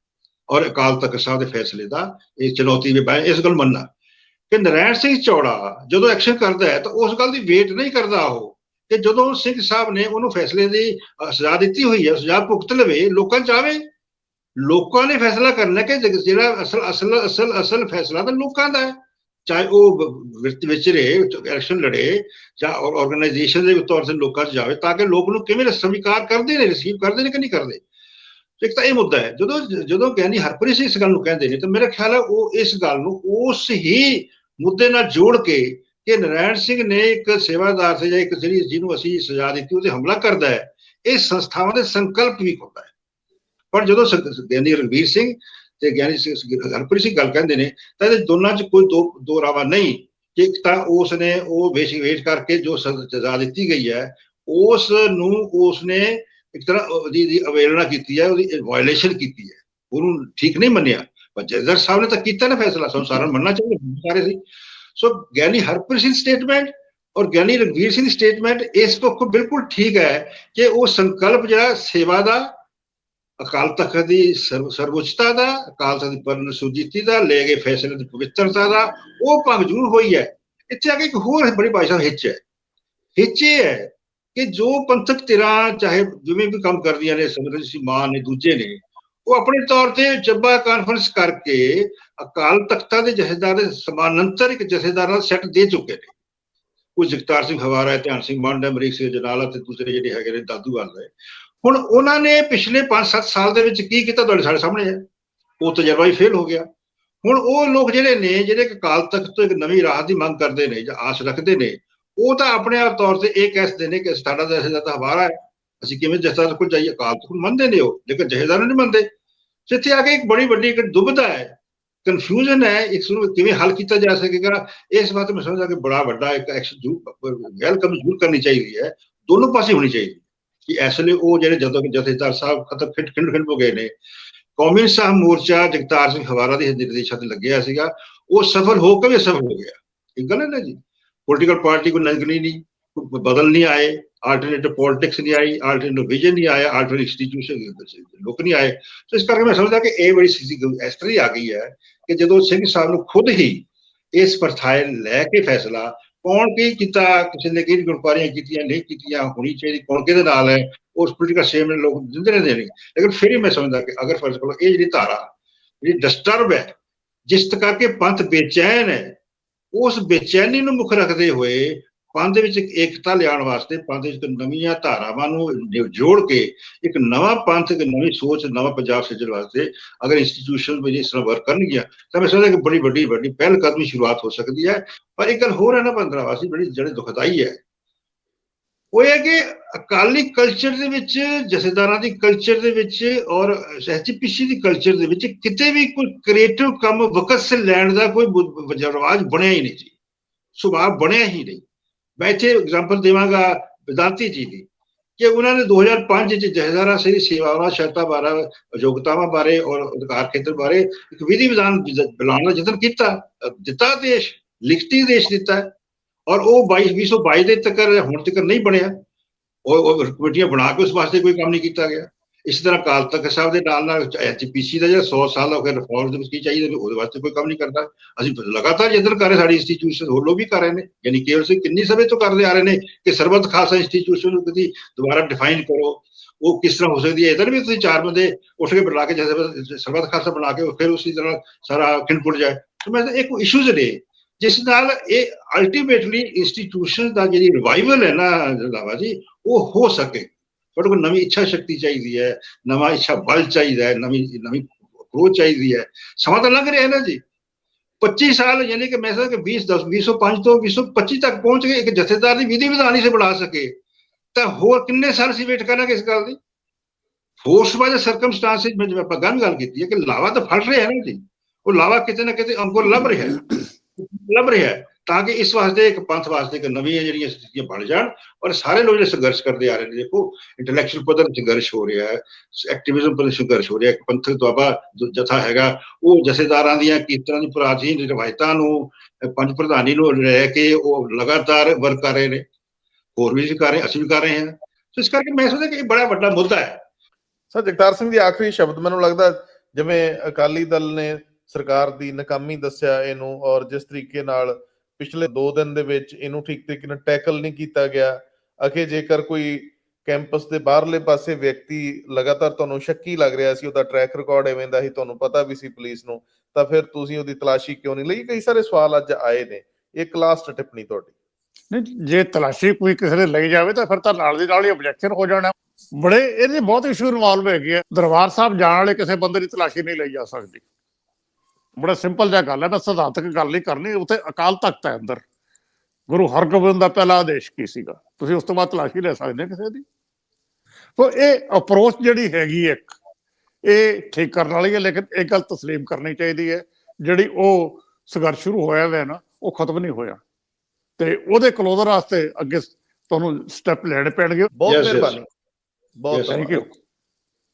ਔਰ ਅਕਾਲ ਤਖਤ ਸਾਹਿਬ ਦੇ ਫੈਸਲੇ ਦਾ ਇਹ ਚੁਣੌਤੀ ਵੀ ਪਾਏ ਇਸ ਗੱਲ ਮੰਨਣਾ। ਕਿ ਨਰੈਣ ਸਿੰਘ ਚੌੜਾ ਜਦੋਂ ਐਕਸ਼ਨ ਕਰਦਾ ਹੈ ਤਾਂ ਉਸ ਗੱਲ ਦੀ ਵੇਟ ਨਹੀਂ ਕਰਦਾ ਉਹ, ਕਿ ਜਦੋਂ ਸਿੰਘ ਸਾਹਿਬ ਨੇ ਉਹਨੂੰ ਫੈਸਲੇ ਦੀ ਸਜ਼ਾ ਦਿੱਤੀ ਹੋਈ ਹੈ, ਸਜ਼ਾ ਭੁਗਤ ਲਵੇ, ਲੋਕਾਂ ਚਾਵੇ ਲੋਕਾਂ ਨੇ ਫੈਸਲਾ ਕਰਨਾ ਕਿ ਜਿਹੜਾ ਅਸਲ ਅਸਲ ਅਸਲ ਅਸਲ ਫੈਸਲਾ ਤਾਂ ਲੋਕਾਂ ਦਾ ਹੈ। ਚਾਹੇ ਉਹ ਵਿਚਰੇ ਇਲੈਕਸ਼ਨ ਲੜੇ, ਜਾਂ ਆਰਗੇਨਾਈਜੇਸ਼ਨ ਦੇ ਤੌਰ ਤੇ ਲੋਕਾਂ 'ਚ ਜਾਵੇ, ਤਾਂ ਕਿ ਲੋਕ ਨੂੰ ਕਿਵੇਂ ਸਵੀਕਾਰ ਕਰਦੇ ਨੇ ਰਿਸੀਵ ਕਰਦੇ ਨੇ ਕਿ ਨਹੀਂ ਕਰਦੇ। ਇੱਕ ਤਾਂ ਇਹ ਮੁੱਦਾ ਹੈ, ਜਦੋਂ ਜਦੋਂ ਗਿਆਨੀ ਹਰਪ੍ਰੀਤ ਸਿੰਘ ਇਸ ਗੱਲ ਨੂੰ ਕਹਿੰਦੇ ਨੇ, ਤਾਂ ਮੇਰਾ ਖਿਆਲ ਹੈ ਉਹ ਇਸ ਗੱਲ ਨੂੰ ਉਸ ਹੀ ਮੁੱਦੇ ਨਾਲ ਜੋੜ ਕੇ ਕਿ ਨਰਾਇਣ ਸਿੰਘ ਨੇ ਇੱਕ ਸੇਵਾਦਾਰ ਸੀ ਜਾਂ ਇੱਕ ਜਿਹੜੀ ਜਿਹਨੂੰ ਅਸੀਂ ਸਜ਼ਾ ਦਿੱਤੀ ਉਹਤੇ ਹਮਲਾ ਕਰਦਾ ਹੈ, ਇਹ ਸੰਸਥਾਵਾਂ ਦੇ ਸੰਕਲਪ ਵੀ ਹੁੰਦਾ ਹੈ। ਪਰ ਜਦੋਂ ਗਿਆਨੀ ਰਣਵੀਰ ਸਿੰਘ ਤੇ ਗਿਆਨੀ ਸਿੰਘ ਹਰਪ੍ਰੀਤ ਸਿੰਘ ਗੱਲ ਕਹਿੰਦੇ ਨੇ, ਤਾਂ ਇਹਦੇ ਦੋਨਾਂ 'ਚ ਕੋਈ ਦੋ ਦੋ ਰਾਵਾ ਨਹੀਂ, ਕਿ ਇੱਕ ਤਾਂ ਉਸ ਨੇ ਉਹ ਵੇਸ਼ ਵੇਸ਼ ਕਰਕੇ ਜੋ ਸਜ਼ਾ ਦਿੱਤੀ ਗਈ ਹੈ, ਉਸ ਨੂੰ ਉਸ ਨੇ ਇੱਕ ਤਰ੍ਹਾਂ ਉਹਦੀ ਦੀ ਅਵੇਲਣਾ ਕੀਤੀ ਹੈ ਉਹਦੀ ਵਾਇਲੇਸ਼ਨ ਕੀਤੀ ਹੈ ਉਹਨੂੰ ਠੀਕ ਨਹੀਂ ਮੰਨਿਆ। ਪਰ ਜੱਜਰ ਸਾਹਿਬ ਨੇ ਤਾਂ ਕੀਤਾ ਨਾ ਫੈਸਲਾ ਸਾਨੂੰ ਸਾਰਿਆਂ ਮੰਨਣਾ ਚਾਹੀਦਾ ਸਾਰੇ ਸੀ। ਸੋ ਗਿਆਨੀ ਹਰਪ੍ਰੀਤ ਸਿੰਘ ਸਟੇਟਮੈਂਟ ਔਰ ਗਿਆਨੀ ਰਣਵੀਰ ਸਿੰਘ ਦੀ ਸਟੇਟਮੈਂਟ ਇਸ ਪੱਖੋਂ ਬਿਲਕੁਲ ਠੀਕ ਹੈ ਕਿ ਉਹ ਸੰਕਲਪ ਜਿਹੜਾ ਸੇਵਾ ਦਾ, ਅਕਾਲ ਤਖਤ ਦੀ ਸਰਵਉੱਚਤਾ ਦਾ, ਅਕਾਲ ਤਖਤ ਦੀ ਪਰਨ ਸੁਜੀਤੀ ਦਾ ਲੈ ਗਏ ਫੈਸਲੇ ਦੀ ਪਵਿੱਤਰਤਾ ਦਾ, ਉਹ ਭੰਗ ਜ਼ਰੂਰ ਹੋਈ ਹੈ। ਇੱਥੇ ਆ ਕੇ ਇੱਕ ਹੋਰ ਬੜੀ ਭਾਸ਼ਾ ਹਿੱਚ ਹੈ। ਹਿੱਚ ਇਹ ਹੈ ਕਿ ਜੋ ਪੰਥਕ ਧਿਰਾਂ ਚਾਹੇ ਜਿਵੇਂ ਵੀ ਕੰਮ ਕਰਦੀਆਂ ਨੇ ਸਮਰਿੰਦਰ ਸਿੰਘ ਮਾਨ ਨੇ, ਦੂਜੇ ਨੇ, ਉਹ ਆਪਣੇ ਤੌਰ ਤੇ ਜੱਬਾ ਕਾਨਫਰੰਸ ਕਰਕੇ ਅਕਾਲ ਤਖਤਾਂ ਦੇ ਜਥੇਦਾਰ ਦੇ ਸਮਾਨਾਂਤਰ ਇੱਕ ਜਥੇਦਾਰ ਨਾਲ ਸੈੱਟ ਦੇ ਚੁੱਕੇ ਨੇ। ਉਹ ਜਗਤਾਰ ਸਿੰਘ ਹਵਾਰਾ ਹੈ ਧਿਆਨ ਸਿੰਘ ਮੰਡ ਅਮਰੀਕ ਸਿੰਘ ਜਨਾਲਾ ਤੇ ਦੂਸਰੇ ਜਿਹੜੇ ਹੈਗੇ ਨੇ ਦਾਦੂਵਾਲ ਦੇ ਹੁਣ ਉਹਨਾਂ ਨੇ ਪਿਛਲੇ 5-7 ਸਾਲ ਦੇ ਵਿੱਚ ਕੀ ਕੀਤਾ ਤੁਹਾਡੇ ਸਾਡੇ ਸਾਹਮਣੇ? ਹੈ ਉਹ ਤਜਰਬਾ ਹੀ ਫੇਲ ਹੋ ਗਿਆ। ਹੁਣ ਉਹ ਲੋਕ ਜਿਹੜੇ ਨੇ, ਜਿਹੜੇ ਅਕਾਲ ਤਖਤ ਤੋਂ ਇੱਕ ਨਵੀਂ ਰਾਹ ਦੀ ਮੰਗ ਕਰਦੇ ਨੇ ਜਾਂ ਆਸ ਰੱਖਦੇ ਨੇ ਉਹ ਤਾਂ ਆਪਣੇ ਆਪ ਤੌਰ ਤੇ ਇਹ ਕਹਿ ਨੇ ਕਿ ਸਾਡਾ ਜਥੇਦਾਰ ਤਾਂ ਹਵਾਰਾ ਹੈ। ਅਸੀਂ ਕਿਵੇਂ ਜਥੇਦਾਰ ਕੋਲ ਜਾਈਏ ਅਕਾਲ ਤਖਤ ਮੰਨਦੇ ਨੇ ਉਹ, ਲੇਕਿਨ ਜਥੇਦਾਰ ਨੂੰ ਨਹੀਂ ਮੰਨਦੇ। ਸੋ ਇੱਥੇ ਆ ਕੇ ਇੱਕ ਬੜੀ ਵੱਡੀ ਇੱਕ ਦੁਬਿਧਾ ਹੈ ਕਨਫਿਊਜ਼ਨ ਹੈ ਇਸ ਨੂੰ ਕਿਵੇਂ ਹੱਲ ਕੀਤਾ ਜਾ ਸਕੇਗਾ। ਇਸ ਬਾਤ ਮੈਂ ਸਮਝਦਾ ਕਿ ਬੜਾ ਵੱਡਾ ਇੱਕ ਐਕਸ਼ਨ ਜ਼ਰੂਰ ਵੈਲਕਮ ਜ਼ਰੂਰ ਕਰਨੀ ਚਾਹੀਦੀ ਹੈ। ਦੋਨੋਂ ਪਾਸੇ ਹੋਣੀ ਚਾਹੀਦੀ ਕਿ ਇਸ ਲਈ ਉਹ ਜਿਹੜੇ ਜਦੋਂ ਕਿ ਜਥੇਦਾਰ ਸਾਹਿਬ ਖਤਮ ਖਿੰਡ ਖਿੰਡ ਖਿੰਡ ਹੋ ਗਏ ਨੇ, ਕੌਮੀ ਸਾਹਿਬ ਮੋਰਚਾ ਜਗਤਾਰ ਸਿੰਘ ਹਵਾਰਾ ਦੇ ਨਿਰਦੇਸ਼ਾਂ ਤੇ ਲੱਗਿਆ ਸੀਗਾ, ਉਹ ਸਫਲ ਹੋ ਕੇ ਵੀ ਸਫਲ ਹੋ ਗਿਆ। ਇਹ ਗੱਲ ਹੈ ਨਾ ਜੀ? ਪੋਲੀਟੀਕਲ ਪਾਰਟੀ ਕੋ ਨਜ਼ਰੀ ਨਹੀਂ ਕੋਈ ਬਦਲ ਨਹੀਂ ਆਏ ਆਲਟਰਨੇਟਿਵ ਪੋਲਿਟਿਕਸ ਨਹੀਂ ਆਈ ਆਲਟਰਨੇਟਿਵ ਵਿਜ਼ਨ ਨਹੀਂ ਆਇਆ ਆਲਟਰਨੇਟਿਵ ਇੰਸਟੀਟਿਊਸ਼ਨ ਲੋਕ ਨਹੀਂ ਆਏ ਸੋ ਇਸ ਕਰਕੇ ਮੈਂ ਸਮਝਦਾ ਕਿ ਇਹ ਬੜੀ ਸਥਿਤੀ ਇਸ ਤਰ੍ਹਾਂ ਹੀ ਆ ਗਈ ਹੈ ਕਿ ਜਦੋਂ ਸਿੰਘ ਸਾਹਿਬ ਨੂੰ ਖੁਦ ਹੀ ਇਸ ਪਰਥਾਏ ਲੈ ਕੇ ਫੈਸਲਾ ਕੌਣ ਕੀ ਕੀਤਾ ਕਿਸੇ ਨੇ ਕਿਹੜੀ ਗੁਰਪਾਰੀਆਂ ਕੀਤੀਆਂ ਨਹੀਂ ਕੀਤੀਆਂ ਹੋਣੀ ਚਾਹੀਦੀ ਕੌਣ ਕਿਹਦੇ ਨਾਲ ਹੈ ਉਸ ਪੋਲੀਟੀਕਲ ਸੇਮ ਨੇ ਲੋਕ ਦਿੰਦੇ ਰਹਿੰਦੇ ਨੇ ਲੇਕਿਨ ਫਿਰ ਹੀ ਮੈਂ ਸਮਝਦਾ ਕਿ ਅਗਰ ਫਰਜ਼ ਕਰੋ ਇਹ ਜਿਹੜੀ ਧਾਰਾ ਜਿਹੜੀ ਡਿਸਟਰਬ ਹੈ ਜਿਸ ਕਰਕੇ ਪੰਥ ਬੇਚੈਨ ਹੈ ਉਸ ਬੇਚੈਨੀ ਨੂੰ ਮੁੱਖ ਰੱਖਦੇ ਹੋਏ ਪੰਥ ਵਿੱਚ ਇੱਕ ਏਕਤਾ ਲਿਆਉਣ ਵਾਸਤੇ ਪੰਥ ਦੇ ਵਿੱਚ ਨਵੀਆਂ ਧਾਰਾਵਾਂ ਨੂੰ ਜੋੜ ਕੇ ਇੱਕ ਨਵਾਂ ਪੰਥ, ਇੱਕ ਨਵੀਂ ਸੋਚ, ਨਵਾਂ ਪੰਜਾਬ ਸਿਰਜਣ ਵਾਸਤੇ ਅਗਰ ਇੰਸਟੀਟਿਊਸ਼ਨ ਵਿੱਚ ਇਸ ਤਰ੍ਹਾਂ ਵਰਕ ਕਰਨਗੀਆਂ, ਤਾਂ ਮੈਂ ਸਮਝਦਾ ਕਿ ਬੜੀ ਵੱਡੀ ਵੱਡੀ ਪਹਿਲ ਕਦਮੀ ਸ਼ੁਰੂਆਤ ਹੋ ਸਕਦੀ ਹੈ। ਪਰ ਇੱਕ ਗੱਲ ਹੋਰ ਹੈ ਨਾ ਪੰਦਰਾਵਾਸੀ ਬੜੀ, ਜਿਹੜੇ ਦੁਖਦਾਈ ਹੈ। ਉਹ ਹੈ ਕਿ ਅਕਾਲੀ ਕਲਚਰ ਦੇ ਵਿੱਚ, ਜਥੇਦਾਰਾਂ ਦੀ ਕਲਚਰ ਦੇ ਵਿੱਚ ਔਰ ਐਚਪੀਸੀ ਦੀ ਕਲਚਰ ਦੇ ਵਿੱਚ ਕਿਤੇ ਵੀ ਕੋਈ ਕ੍ਰੀਏਟਿਵ ਕੰਮ ਵਕਤ ਸੇ ਲੈਣ ਦਾ ਕੋਈ ਰਿਵਾਜ ਬਣਿਆ ਹੀ ਨਹੀਂ ਜੀ। ਸੁਭਾਅ ਬਣਿਆ ਹੀ ਨਹੀਂ। ਮੈਂ ਇੱਥੇ ਐਗਜ਼ਾਮਪਲ ਦੇਵਾਂਗਾ ਵਿਦਾਂਤੀ ਜੀ ਦੀ ਕਿ ਉਹਨਾਂ ਨੇ 2005 ਵਿੱਚ ਜਥੇਦਾਰਾਂ ਸੇ ਸੇਵਾਵਾਂ, ਸ਼ਰਤਾਂ ਬਾਰੇ ਯੋਗਤਾਵਾਂ ਬਾਰੇ ਔਰ ਅਧਿਕਾਰ ਖੇਤਰ ਬਾਰੇ ਇੱਕ ਵਿਧੀ ਵਿਧਾਨ ਬਣਾਉਣ ਦਾ ਯਤਨ ਕੀਤਾ ਦਿੱਤਾ ਦੇਸ਼, ਲਿਖਤੀ ਦੇਸ਼ ਦਿੱਤਾ। ਔਰ ਉਹ 22 2022 ਦੇ ਤੱਕ ਹੁਣ ਤੱਕ ਨਹੀਂ ਬਣਿਆ। ਉਹ ਕਮੇਟੀਆਂ ਬਣਾ ਕੇ ਉਸ ਵਾਸਤੇ ਕੋਈ ਕੰਮ ਨਹੀਂ ਕੀਤਾ ਗਿਆ। ਇਸ ਤਰ੍ਹਾਂ ਕਾਲ ਤਖਤ ਸਾਹਿਬ ਦੇ ਨਾਲ ਨਾਲ ਐਚਪੀਸੀ ਦਾ ਜਿਹੜਾ 100 ਸਾਲ ਹੋ ਗਿਆ ਰਿਫਾਰਮ ਦੇ ਵਿੱਚ ਕੀ ਚਾਹੀਦਾ ਉਹਦੇ ਵਾਸਤੇ ਕੋਈ ਕੰਮ ਨਹੀਂ ਕਰਦਾ। ਅਸੀਂ ਲਗਾਤਾਰ ਯਤਨ ਕਰ ਰਹੇ, ਸਾਡੀ ਇੰਸਟੀਟਿਊਸ਼ਨ ਹੋਰ ਲੋਕ ਵੀ ਕਰ ਰਹੇ ਨੇ। ਯਾਨੀ ਕੇਵਲ ਸਿੰਘ ਕਿੰਨੀ ਸਮੇਂ ਤੋਂ ਕਰਦੇ ਆ ਰਹੇ ਨੇ ਕਿ ਸਰਬੱਤ ਖਾਲਸਾ ਇੰਸਟੀਟਿਊਸ਼ਨ ਨੂੰ ਤੁਸੀਂ ਦੁਬਾਰਾ ਡਿਫਾਈਨ ਕਰੋ। ਉਹ ਕਿਸ ਤਰ੍ਹਾਂ ਹੋ ਸਕਦੀ ਹੈ? ਇਧਰ ਵੀ ਤੁਸੀਂ ਚਾਰ ਬੰਦੇ ਉੱਠ ਕੇ ਬਣਾ ਕੇ ਜੈਸੇ ਸਰਬੱਤ ਖਾਲਸਾ ਬਣਾ ਕੇ ਫਿਰ ਉਸੇ ਤਰ੍ਹਾਂ ਸਾਰਾ ਖਿੰਡਪੁਰ ਜਾਏ। ਤਾਂ ਮੈਂ ਕੋਈ ਇਸ਼ੂਜ਼ ਨੇ। ਜਿਸ ਨਾਲ ਇਹ ਅਲਟੀਮੇਟਲੀ ਇੰਸਟੀਟਿਊਸ਼ਨ ਦਾ ਜਿਹੜੀ ਰਿਵਾਈਵਲ ਹੈ ਨਾ ਲਾਵਾ ਜੀ, ਉਹ ਹੋ ਸਕੇ। ਤੁਹਾਡੇ ਕੋਲ ਨਵੀਂ ਇੱਛਾ ਸ਼ਕਤੀ ਚਾਹੀਦੀ ਹੈ, ਨਵਾਂ ਇੱਛਾ ਬਲ ਚਾਹੀਦਾ ਹੈ, ਨਵੀਂ ਨਵੀਂ ਅਪਰੋਚ ਚਾਹੀਦੀ ਹੈ। ਸਮਾਂ ਤਾਂ ਲੱਗ ਰਿਹਾ ਹੈ ਨਾ ਜੀ। 25 ਸਾਲ ਯਾਨੀ ਕਿ ਮੈਂ ਸਮਝਦਾ ਕਿ 20 10 2005 ਤੋਂ 2025 ਤੱਕ ਪਹੁੰਚ ਗਏ ਇੱਕ ਜਥੇਦਾਰ ਦੀ ਵਿਧੀ ਵਿਧਾਨ ਹੀ ਸੇ ਬਣਾ ਸਕੇ। ਤਾਂ ਹੋਰ ਕਿੰਨੇ ਸਾਲ ਸੀ ਵੇਟ ਕਰਾਂਗੇ ਇਸ ਗੱਲ ਦੀ? ਫੋਰਸ ਬਾਈ ਸਰਕਮਸਟੈਂਸਿਸ ਮੈਂ ਜਿਵੇਂ ਆਪਾਂ ਗੱਲ ਗੱਲ ਕੀਤੀ ਹੈ ਕਿ ਲਾਵਾ ਤਾਂ ਫੜ ਰਿਹਾ ਹੈ ਨਾ ਜੀ। ਉਹ ਲਾਵਾ ਕਿਤੇ ਨਾ ਕਿਤੇ ਅੰਕੁਰ ਲੱਭ ਰਿਹਾ ਹੈ। ਲੱਭ ਰਿਹਾ ਹੈ, ਤਾਂ ਕਿ ਇਸ ਵਾਸਤੇ ਇੱਕ ਪੰਥ ਵਾਸਤੇ ਇੱਕ ਨਵੀਆਂ ਜਿਹੜੀਆਂ ਸਥਿਤੀਆਂ ਬਣ ਜਾਣ ਔਰ ਸਾਰੇ ਲੋਕ ਜਿਹੜੇ ਸੰਘਰਸ਼ ਕਰਦੇ ਆ ਰਹੇ ਨੇ, ਦੇਖੋ ਇੰਟੈਲੈਕਚੁਅਲ ਪੱਧਰ ਸੰਘਰਸ਼ ਹੋ ਰਿਹਾ ਹੈ ਐਕਟਿਵਿਜ਼ਮ ਪੱਧਰ ਸੰਘਰਸ਼ ਹੋ ਰਿਹਾ ਹੈ ਪੰਥਕ ਦੁਆਬਾ ਜਥਾ ਹੈਗਾ, ਉਹ ਜਥੇਦਾਰਾਂ ਦੀਆਂ ਕੀਰਤਨਾਂ ਦੀ ਪ੍ਰਾਚੀਨ ਰਵਾਇਤਾਂ ਨੂੰ ਪੰਜ ਪ੍ਰਧਾਨੀ ਨੂੰ ਲੈ ਕੇ ਉਹ ਲਗਾਤਾਰ ਵਰਕ ਕਰ ਰਹੇ ਨੇ, ਹੋਰ ਵੀ ਕਰ ਰਹੇ, ਅਸੀਂ ਵੀ ਕਰ ਰਹੇ ਹਾਂ, ਸੋ ਇਸ ਕਰਕੇ ਮੈਂ ਸਮਝਦਾ ਕਿ ਇਹ ਬੜਾ ਵੱਡਾ ਮੁੱਦਾ ਹੈ। ਸਰ, ਜਗਤਾਰ ਸਿੰਘ ਦੀ ਆਖਰੀ ਸ਼ਬਦ ਮੈਨੂੰ ਲੱਗਦਾ, ਜਿਵੇਂ ਅਕਾਲੀ ਦਲ ਨੇ ਸਰਕਾਰ ਦੀ ਨਾਕਾਮੀ ਦੱਸਿਆ ਇਹਨੂੰ ਔਰ ਜਿਸ ਤਰੀਕੇ ਨਾਲ ਪਿਛਲੇ 2 ਦਿਨ ਦੇ ਵਿੱਚ ਇਹਨੂੰ ਠੀਕ ਤਰੀਕੇ ਨਾਲ ਟੈਕਲ ਨਹੀਂ ਕੀਤਾ ਗਿਆ, ਅਖੇ ਜੇਕਰ ਕੋਈ ਕੈਂਪਸ ਦੇ ਬਾਹਰਲੇ ਪਾਸੇ ਵਿਅਕਤੀ ਲਗਾਤਾਰ ਤੁਹਾਨੂੰ ਸ਼ੱਕੀ ਲੱਗ ਰਿਹਾ ਸੀ, ਉਹਦਾ ਟਰੈਕ ਰਿਕਾਰਡ ਐਵੇਂ ਦਾ ਹੀ ਤੁਹਾਨੂੰ ਪਤਾ ਵੀ ਸੀ ਪੁਲਿਸ ਨੂੰ, ਤਾਂ ਫਿਰ ਤੁਸੀਂ ਉਹਦੀ ਤਲਾਸ਼ੀ ਕਿਉਂ ਨਹੀਂ ਲਈ? ਕਈ ਸਾਰੇ ਸਵਾਲ ਅੱਜ ਆਏ ਨੇ, ਇੱਕ ਲਾਸਟ ਟਿੱਪਣੀ ਤੁਹਾਡੀ। ਨਹੀਂ, ਜੇ ਤਲਾਸ਼ੀ ਕੋਈ ਕਿਸੇ ਨੇ ਲਈ ਜਾਵੇ ਤਾਂ ਫਿਰ ਤਾਂ ਨਾਲ ਦੀ ਨਾਲ ਹੀ ਆਬਜੈਕਸ਼ਨ ਹੋ ਜਾਣਾ। ਬੜੇ, ਇਹਦੇ ਬਹੁਤ ਇਸ਼ੂ ਇਨਵੋਲਵ ਹੈਗੇ ਆ। ਦਰਬਾਰ ਸਾਹਿਬ ਜਾਣ ਵਾਲੇ ਕਿਸੇ ਬੰਦੇ ਦੀ ਤਲਾਸ਼ੀ ਨਹੀਂ ਲਈ ਜਾ ਸਕਦੀ। ਬੜਾ ਸਿੰਪਲ ਜਿਹਾ ਗੱਲ ਹੈ ਮੈਂ ਸਿਧਾਂਤਕ ਗੱਲ ਨਹੀਂ ਕਰਨੀ ਉੱਥੇ ਅਕਾਲ ਤਖਤ ਹੈ ਅੰਦਰ। ਗੁਰੂ ਹਰਗੋਬਿੰਦ ਦਾ ਪਹਿਲਾ ਆਦੇਸ਼ ਕੀ ਸੀਗਾ? ਤੁਸੀਂ ਉਸ ਤੋਂ ਬਾਅਦ ਤਲਾਸ਼ੀ ਲੈ ਸਕਦੇ ਹੋ ਕਿਸੇ ਦੀ? ਸੋ ਇਹ ਅਪਰੋਚ ਜਿਹੜੀ ਹੈਗੀ ਇੱਕ ਇਹ ਠੀਕ ਕਰਨ ਵਾਲੀ ਹੈ ਲੇਕਿਨ ਇੱਕ ਗੱਲ ਤਸਲੀਮ ਕਰਨੀ ਚਾਹੀਦੀ ਹੈ। ਜਿਹੜੀ ਉਹ ਸੰਘਰਸ਼ ਸ਼ੁਰੂ ਹੋਇਆ ਹੋਇਆ ਨਾ ਉਹ ਖਤਮ ਨਹੀਂ ਹੋਇਆ। ਤੇ ਉਹਦੇ ਕਲੋਜ਼ਰ ਵਾਸਤੇ ਅੱਗੇ ਤੁਹਾਨੂੰ ਸਟੈਪ ਲੈਣੇ ਪੈਣਗੇ। ਬਹੁਤ. ਮਿਹਰਬਾਨੀ। ਬਹੁਤ ਥੈਂਕ ਯੂ